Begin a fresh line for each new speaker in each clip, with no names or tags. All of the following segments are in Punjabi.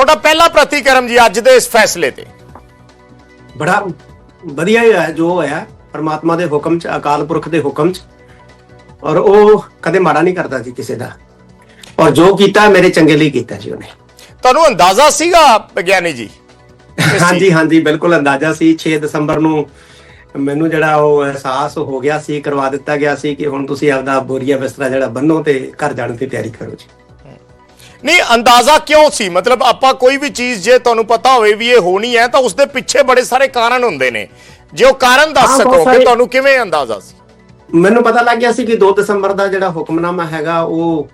ਤੁਹਾਡਾ ਪਹਿਲਾ ਪ੍ਰਤੀਕਰਮ ਜੀ ਅੱਜ ਦੇ ਇਸ ਫੈਸਲੇ ਤੇ।
ਬੜਾ ਵਧੀਆ ਹੀ ਹੋਇਆ ਜੋ ਹੋਇਆ ਪਰਮਾਤਮਾ ਦੇ ਹੁਕਮ ਚ ਅਕਾਲ ਪੁਰਖ ਦੇ ਹੁਕਮ ਚ। ਔਰ ਉਹ ਕਦੇ ਮਾੜਾ ਨਹੀਂ ਕਰਦਾ ਜੀ ਕਿਸੇ ਦਾ। ਔਰ ਜੋ ਕੀਤਾ ਮੇਰੇ ਚੰਗੇ ਲਈ ਕੀਤਾ ਜੀ ਉਹਨੇ।
ਤੁਹਾਨੂੰ ਅੰਦਾਜ਼ਾ ਸੀਗਾ ਵਿਗਿਆਨੀ ਜੀ?
ਹਾਂਜੀ ਹਾਂਜੀ ਬਿਲਕੁਲ ਅੰਦਾਜ਼ਾ ਸੀ। 6 ਦਸੰਬਰ ਨੂੰ ਮੈਨੂੰ ਜਿਹੜਾ ਉਹ ਅਹਿਸਾਸ ਹੋ ਗਿਆ ਸੀ ਕਰਵਾ ਦਿੱਤਾ ਗਿਆ ਸੀ ਕਿ ਹੁਣ ਤੁਸੀਂ ਆਪਦਾ ਬੋਰੀਆ ਬਿਸਤਰਾ ਜਿਹੜਾ ਬੰਨੋ ਤੇ ਘਰ ਜਾਣ ਦੀ ਤਿਆਰੀ ਕਰੋ ਜੀ।
ਨਹੀਂ ਅੰਦਾਜ਼ਾ ਕਿਉਂ ਸੀ? ਮਤਲਬ ਆਪਾਂ ਕੋਈ ਵੀ ਚੀਜ਼ ਜੇ ਤੁਹਾਨੂੰ ਪਤਾ ਹੋਵੇ ਵੀ ਇਹ ਹੋਣੀ ਹੈ ਤਾਂ ਉਸ ਦੇ ਪਿੱਛੇ ਬੜੇ ਸਾਰੇ ਕਾਰਨ ਹੁੰਦੇ ਨੇ। ਜੇ ਉਹ ਕਾਰਨ ਦੱਸ
ਹਾਂ, ਬਹੁਤ
ਸਕੋ ਕਿ
ਸਾਰੇ-
ਤੁਹਾਨੂੰ ਕਿਵੇਂ ਅੰਦਾਜ਼ਾ ਸੀ?
ਮੈਨੂੰ ਪਤਾ ਲੱਗ ਗਿਆ ਸੀ ਕਿ 2 ਦਸੰਬਰ ਦਾ ਜਿਹੜਾ ਹੁਕਮਨਾਮਾ ਹੈਗਾ ਉਹ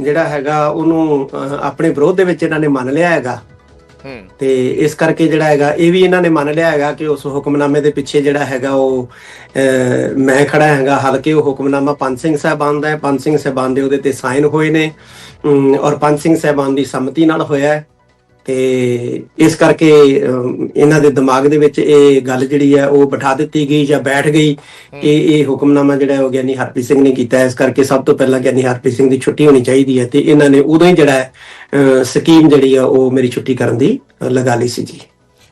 ਜਿਹੜਾ ਹੈਗਾ ਉਹਨੂੰ ਅਹ, ਆਪਣੇ ਵਿਰੋਧ ਦੇ ਵਿੱਚ ਇਹਨਾਂ ਨੇ ਮੰਨ ਲਿਆ ਹੈਗਾ। ਤੇ ਇਸ ਕਰਕੇ ਜਿਹੜਾ ਹੈਗਾ ਇਹ ਵੀ ਇਹਨਾਂ ਨੇ ਮੰਨ ਲਿਆ ਹੈਗਾ ਕਿ ਉਸ ਹੁਕਮਨਾਮੇ ਦੇ ਪਿੱਛੇ ਜਿਹੜਾ ਹੈਗਾ ਉਹ ਮੈਂ ਖੜਾ ਹੈਗਾ ਹਲਕੇ ਉਹ ਹੁਕਮਨਾਮਾ ਪੰਜ ਸਿੰਘ ਸਾਹਿਬਾਨ ਦਾ ਹੈ। ਪੰਜ ਸਿੰਘ ਸਾਹਿਬਾਨ ਦੇ ਉਹਦੇ ਤੇ ਸਾਈਨ ਹੋਏ ਨੇ। ਔਰ ਪੰਜ ਸਿੰਘ ਸਾਹਿਬਾਨ ਦੀ ਸੰਮਤੀ ਨਾਲ ਹੋਇਆ ਹੈ। ਤੇ ਇਸ ਕਰਕੇ ਇਹਨਾਂ ਦੇ ਦਿਮਾਗ ਦੇ ਵਿੱਚ ਇਹ ਗੱਲ ਜਿਹੜੀ ਹੈ ਉਹ ਬਿਠਾ ਦਿੱਤੀ ਗਈ ਜਾਂ ਬੈਠ ਗਈ ਕਿ ਇਹ ਹੁਕਮਨਾਮਾ ਜਿਹੜਾ ਹੈ ਉਹ ਗਿਆਨੀ ਹਰਪ੍ਰੀਤ ਸਿੰਘ ਨੇ ਕੀਤਾ। ਇਸ ਕਰਕੇ ਸਭ ਤੋਂ ਪਹਿਲਾਂ ਗਿਆਨੀ ਹਰਪ੍ਰੀਤ ਸਿੰਘ ਦੀ ਛੁੱਟੀ ਹੋਣੀ ਚਾਹੀਦੀ ਹੈ ਤੇ ਇਹਨਾਂ ਨੇ ਉਦੋਂ ਹੀ ਜਿਹੜਾ ਹੈ, ਸਕੀਮ ਜਿਹੜੀ ਆ ਉਹ ਮੇਰੀ ਛੁੱਟੀ ਕਰਨ ਦੀ ਲਗਾ ਲਈ ਸੀ ਜੀ।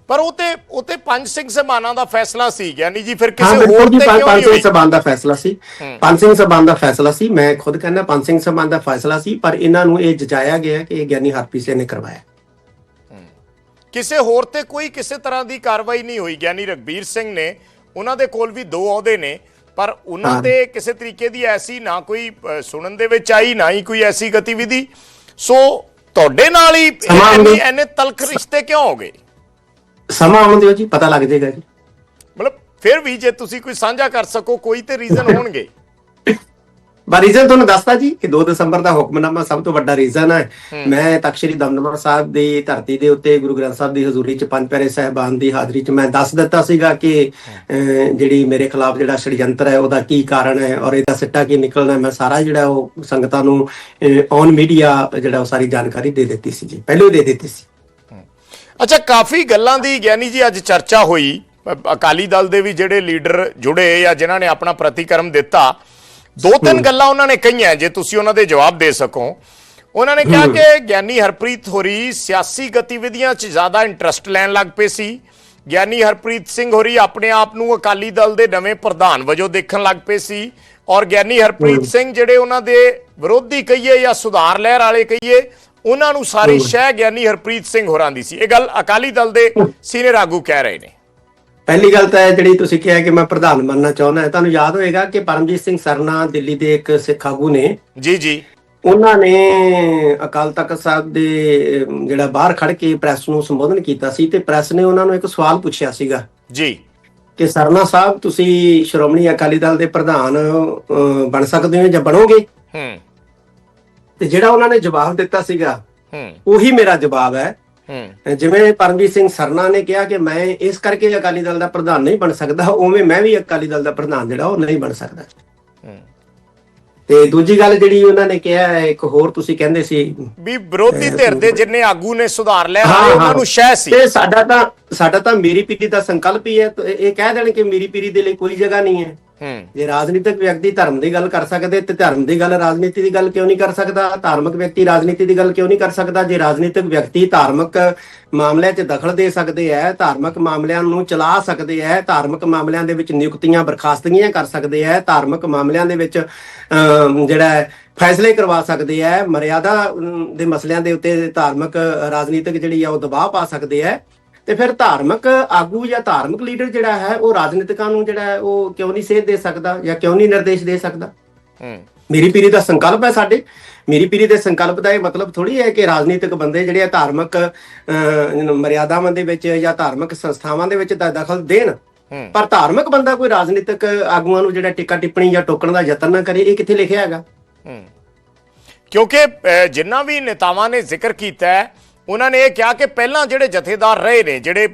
ਪਰ ਉਹ ਤੇ ਉਹ ਤੇ ਪੰਜ ਸਿੰਘ ਸਮਾਨਾਂ ਦਾ ਫੈਸਲਾ ਸੀ ਗਿਆਨੀ ਜੀ ਫਿਰ ਕਿਸੇ ਹੋਰ ਤੇ ਕਿਉਂ
ਪੰਜ ਸਿੰਘ ਸਭਾਨ ਦਾ ਫੈਸਲਾ ਸੀ। ਪੰਜ ਸਿੰਘ ਸਭਾਨ ਦਾ ਫੈਸਲਾ ਸੀ ਮੈਂ ਖੁਦ ਕਹਿੰਦਾ ਪੰਜ ਸਿੰਘ ਸਭਾਨ ਦਾ ਫੈਸਲਾ ਸੀ ਪਰ ਇਹਨਾਂ ਨੂੰ ਇਹ ਜਜਾਇਆ ਗਿਆ ਕਿ ਇਹ ਗਿਆਨੀ ਹਰਪ੍ਰੀਤ ਸਿੰਘ ਨੇ ਕਰਵਾਇਆ।
ਕਿਸੇ ਹੋਰ ਤੇ ਕੋਈ ਕਿਸੇ ਤਰ੍ਹਾਂ ਦੀ ਕਾਰਵਾਈ ਨਹੀਂ ਹੋਈ। ਗਿਆਨੀ ਰਗਬੀਰ ਸਿੰਘ ਨੇ ਉਹਨਾਂ ਦੇ ਕੋਲ ਵੀ ਦੋ ਅਹੁਦੇ ਨੇ ਪਰ ਉਹਨਾਂ। ਤੇ ਕਿਸੇ ਤਰੀਕੇ ਦੀ ਐਸੀ ਨਾ ਕੋਈ ਸੁਣਨ ਦੇ ਵਿੱਚ ਆਈ ਨਾ ਹੀ ਕੋਈ ਐਸੀ ਗਤੀਵਿਧੀ। ਸੋ ਤੁਹਾਡੇ ਨਾਲ ਹੀ
ਸਮਾਂ
ਇੰਨੇ। ਇੰਨੇ ਤਲਖ ਰਿਸ਼ਤੇ ਕਿਉਂ ਹੋ ਗਏ?
ਸਮਾਂ ਆਉਣ ਦਿਓ ਜੀ ਪਤਾ ਲੱਗ ਜਾਏਗਾ ਜੀ।
ਮਤਲਬ ਫਿਰ ਵੀ ਜੇ ਤੁਸੀਂ ਕੋਈ ਸਾਂਝਾ ਕਰ ਸਕੋ ਕੋਈ ਤੇ ਰੀਜ਼ਨ ਹੋਣਗੇ।
ਬਾ ਰੀਜ਼ਨ ਤੁਹਾਨੂੰ ਦੱਸਤਾ ਜੀ ਕਿ 2 ਦਸੰਬਰ ਦਾ ਹੁਕਮਨਾਮਾ ਸਭ ਤੋਂ ਵੱਡਾ ਰੀਜ਼ਨ ਹੈ। ਮੈਂ ਤਖਤ ਸ੍ਰੀ ਦਮਦਮਾ ਸਾਹਿਬ ਦੀ ਧਰਤੀ ਦੇ ਉੱਤੇ ਗੁਰੂ ਗ੍ਰੰਥ ਸਾਹਿਬ ਦੀ ਹਜ਼ੂਰੀ 'ਚ ਪੰਜ ਪਿਆਰੇ ਸਾਹਿਬਾਨ ਦੀ ਹਾਜ਼ਰੀ 'ਚ ਮੈਂ ਦੱਸ ਦਿੱਤਾ ਸੀਗਾ ਕਿ ਜਿਹੜੀ ਮੇਰੇ ਖਿਲਾਫ ਜਿਹੜਾ ષਡਯੰਤਰ ਹੈ ਉਹਦਾ ਕੀ ਕਾਰਨ ਹੈ ਔਰ ਇਹਦਾ ਸਿੱਟਾ ਕੀ ਨਿਕਲਣਾ ਮੈਂ ਸਾਰਾ ਜਿਹੜਾ ਉਹ ਸੰਗਤਾਂ ਨੂੰ ਔਨ ਮੀਡੀਆ ਜਿਹੜਾ ਉਹ ਸਾਰੀ ਜਾਣਕਾਰੀ ਦੇ ਦਿੱਤੀ ਸੀ ਜੀ। ਪਹਿਲਾਂ ਦੇ ਦਿੱਤੀ ਸੀ।
ਅੱਛਾ ਕਾਫੀ ਗੱਲਾਂ ਦੀ ਗਿਆਨੀ ਜੀ ਅੱਜ ਚਰਚਾ ਹੋਈ। ਅਕਾਲੀ ਦਲ ਦੇ ਵੀ ਜਿਹੜੇ ਲੀਡਰ ਜੁੜੇ ਜਾਂ ਜਿਨ੍ਹਾਂ ਨੇ ਆਪਣਾ ਪ੍ਰਤੀਕਰਮ ਦਿੱਤਾ ਦੋ ਤਿੰਨ ਗੱਲਾਂ ਉਹਨਾਂ ਨੇ ਕਹੀਆਂ ਜੇ ਤੁਸੀਂ ਉਹਨਾਂ ਦੇ ਜਵਾਬ ਦੇ ਸਕੋ। ਉਹਨਾਂ ਨੇ ਕਿਹਾ ਕਿ ਗਿਆਨੀ ਹਰਪ੍ਰੀਤ ਹੋਰੀ ਸਿਆਸੀ ਗਤੀਵਿਧੀਆਂ 'ਚ ਜ਼ਿਆਦਾ ਇੰਟਰਸਟ ਲੈਣ ਲੱਗ ਪਏ ਸੀ। ਗਿਆਨੀ ਹਰਪ੍ਰੀਤ ਸਿੰਘ ਹੋਰੀ ਆਪਣੇ ਆਪ ਨੂੰ ਅਕਾਲੀ ਦਲ ਦੇ ਨਵੇਂ ਪ੍ਰਧਾਨ ਵਜੋਂ ਦੇਖਣ ਲੱਗ ਪਏ ਸੀ ਔਰ ਗਿਆਨੀ ਹਰਪ੍ਰੀਤ ਸਿੰਘ ਜਿਹੜੇ ਉਹਨਾਂ ਦੇ ਵਿਰੋਧੀ ਕਹੀਏ ਜਾਂ ਸੁਧਾਰ ਲਹਿਰ ਵਾਲੇ ਕਹੀਏ ਉਹਨਾਂ ਨੂੰ ਸਾਰੀ ਸ਼ਹਿ ਗਿਆਨੀ ਹਰਪ੍ਰੀਤ ਸਿੰਘ ਹੋਰਾਂ ਦੀ ਸੀ। ਇਹ ਗੱਲ ਅਕਾਲੀ ਦਲ ਦੇ ਸੀਨੀਅਰ ਆਗੂ ਕਹਿ ਰਹੇ ਨੇ।
ਪਹਿਲੀ ਗੱਲ ਤਾਂ ਜਿਹੜੀ ਤੁਸੀਂ ਕਿਹਾ ਕਿ ਮੈਂ ਪ੍ਰਧਾਨ ਬਣਨਾ ਚਾਹੁੰਦਾ ਹਾਂ ਤੁਹਾਨੂੰ ਯਾਦ ਹੋਏਗਾ ਕਿ ਪਰਮਜੀਤ ਸਿੰਘ ਸਰਨਾ ਦਿੱਲੀ ਦੇ ਇੱਕ ਸਿੱਖ ਆਗੂ ਨੇ।
ਜੀ ਜੀ।
ਉਹਨਾਂ ਨੇ ਅਕਾਲ ਤਖਤ ਸਾਹਿਬ ਦੇ ਜਿਹੜਾ ਬਾਹਰ ਖੜ ਕੇ ਪ੍ਰੈਸ ਨੂੰ ਸੰਬੋਧਨ ਕੀਤਾ ਸੀ ਤੇ ਪ੍ਰੈਸ ਨੇ ਉਹਨਾਂ ਨੂੰ ਇੱਕ ਸਵਾਲ ਪੁੱਛਿਆ ਸੀਗਾ
ਜੀ।
ਕਿ ਸਰਨਾ ਸਾਹਿਬ ਤੁਸੀਂ ਸ਼੍ਰੋਮਣੀ ਅਕਾਲੀ ਦਲ ਦੇ ਪ੍ਰਧਾਨ ਬਣ ਸਕਦੇ ਹੋ ਜਾਂ ਬਣੋਗੇ?
ਹੂੰ।
ਤੇ ਜਿਹੜਾ ਉਹਨਾਂ ਨੇ ਜਵਾਬ ਦਿੱਤਾ ਸੀਗਾ
ਹੂੰ।
ਉਹੀ ਮੇਰਾ ਜਵਾਬ ਹੂੰ। ਜਿਵੇਂ ਪਰਮਜੀਤ ਸਿੰਘ ਸਰਨਾ ਨੇ ਕਿਹਾ ਕਿ ਮੈਂ ਇਸ ਕਰਕੇ ਅਕਾਲੀ ਦਲ ਦਾ ਪ੍ਰਧਾਨ ਨਹੀਂ ਬਣ ਸਕਦਾ ਉਵੇਂ ਮੈਂ ਵੀ ਅਕਾਲੀ ਦਲ ਦਾ ਪ੍ਰਧਾਨ ਜਿਹੜਾ ਉਹ ਨਹੀਂ ਬਣ ਸਕਦਾ
ਹੂੰ।
ਤੇ ਦੂਜੀ ਗੱਲ ਜਿਹੜੀ ਉਹਨਾਂ ਨੇ ਕਿਹਾ ਹੈ, ਇੱਕ ਹੋਰ ਤੁਸੀਂ ਕਹਿੰਦੇ ਸੀ
ਵੀ ਵਿਰੋਧੀ ਧਿਰ ਦੇ ਜਿੰਨੇ ਆਗੂ ਨੇ ਸੁਧਾਰ ਲਿਆ ਉਹਨਾਂ। ਨੂੰ ਸ਼ਹਿ ਸੀ
ਤੇ ਸਾਡਾ ਤਾਂ ਸਾਡਾ ਤਾਂ ਮੇਰੀ ਪੀੜੀ ਦਾ ਸੰਕਲਪ ਹੀ ਹੈ ਇਹ ਕਹਿ ਦੇਣ ਕਿ ਮੇਰੀ ਪੀੜੀ ਦੇ ਲਈ ਕੋਈ ਜਗ੍ਹਾ ਨਹੀਂ ਹੂੰ ਜੇ ਰਾਜਨੀਤਿਕ ਵਿਅਕਤੀ ਧਰਮ ਦੀ ਗੱਲ ਕਰ ਸਕਦੇ ਤੇ ਧਰਮ ਦੀ ਗੱਲ ਰਾਜਨੀਤੀ ਦੀ ਗੱਲ ਕਿਉਂ ਨਹੀਂ ਕਰ ਸਕਦਾ? ਧਾਰਮਿਕ ਵਿਅਕਤੀ ਰਾਜਨੀਤੀ ਦੀ ਗੱਲ ਕਿਉਂ ਨਹੀਂ ਕਰ ਸਕਦਾ? ਜੇ ਰਾਜਨੀਤਿਕ ਵਿਅਕਤੀ ਧਾਰਮਿਕ ਮਾਮਲਿਆਂ 'ਚ ਦਖਲ ਦੇ ਸਕਦੇ ਹੈ ਧਾਰਮਿਕ ਮਾਮਲਿਆਂ ਨੂੰ ਚਲਾ ਸਕਦੇ ਹੈ ਧਾਰਮਿਕ ਮਾਮਲਿਆਂ ਦੇ ਵਿੱਚ ਨਿਯੁਕਤੀਆਂ ਬਰਖਾਸਤਗੀਆਂ ਕਰ ਸਕਦੇ ਹੈ ਧਾਰਮਿਕ ਮਾਮਲਿਆਂ ਦੇ ਵਿੱਚ ਅਮ, ਜਿਹੜਾ ਫੈਸਲੇ ਕਰਵਾ ਸਕਦੇ ਹੈ ਮਰਿਆਦਾ ਦੇ ਮਸਲਿਆਂ ਦੇ ਉੱਤੇ ਧਾਰਮਿਕ ਰਾਜਨੀਤਿਕ ਜਿਹੜੀ ਆ ਉਹ ਦਬਾਅ ਪਾ ਸਕਦੇ ਹੈ ਤੇ ਫਿਰ ਧਾਰਮਿਕ ਆਗੂ ਜਾਂ ਧਾਰਮਿਕ ਲੀਡਰ ਜਿਹੜਾ ਹੈ ਉਹ ਰਾਜਨੀਤਿਕਾਂ ਨੂੰ ਜਿਹੜਾ ਹੈ ਉਹ ਕਿਉਂ ਨਹੀਂ ਸੇਧ ਦੇ ਸਕਦਾ ਜਾਂ ਕਿਉਂ ਨਹੀਂ ਨਿਰਦੇਸ਼ ਦੇ ਸਕਦਾ?
ਹੂੰ।
ਮੇਰੀ ਪੀੜੀ ਦਾ ਸੰਕਲਪ ਹੈ ਸਾਡੇ। ਮੇਰੀ ਪੀੜੀ ਦੇ ਸੰਕਲਪ ਦਾ ਇਹ ਮਤਲਬ ਥੋੜੀ ਹੈ ਕਿ ਰਾਜਨੀਤਿਕ ਬੰਦੇ ਜਿਹੜੇ ਆ ਧਾਰਮਿਕ ਮਰਿਆਦਾਵਾਂ ਦੇ ਵਿੱਚ ਜਾਂ ਧਾਰਮਿਕ ਸੰਸਥਾਵਾਂ ਦੇ ਵਿੱਚ ਦ- ਦਖਲ ਦੇਣ। ਪਰ ਧਾਰਮਿਕ ਬੰਦਾ ਕੋਈ ਰਾਜਨੀਤਿਕ ਆਗੂਆਂ ਨੂੰ ਜਿਹੜਾ ਟਿੱਕਾ ਟਿੱਪਣੀ ਜਾਂ ਟੋਕਣ ਦਾ ਯਤਨ ਨਾ ਕਰੇ ਇਹ ਕਿੱਥੇ ਲਿਖਿਆ ਹੈਗਾ?
ਹੂੰ। ਕਿਉਂਕਿ ਜਿਨ੍ਹਾਂ ਵੀ ਨੇਤਾਵਾਂ ਨੇ ਜ਼ਿਕਰ ਕੀਤਾ ਹੈ ਉਹਨਾਂ ਨੇ ਇਹ ਕਿਹਾ ਕਿ ਪਹਿਲਾਂ ਜਿਹੜੇ ਜਥੇਦਾਰ ਰਹੇ ਨੇ ਜਿਹੜੇ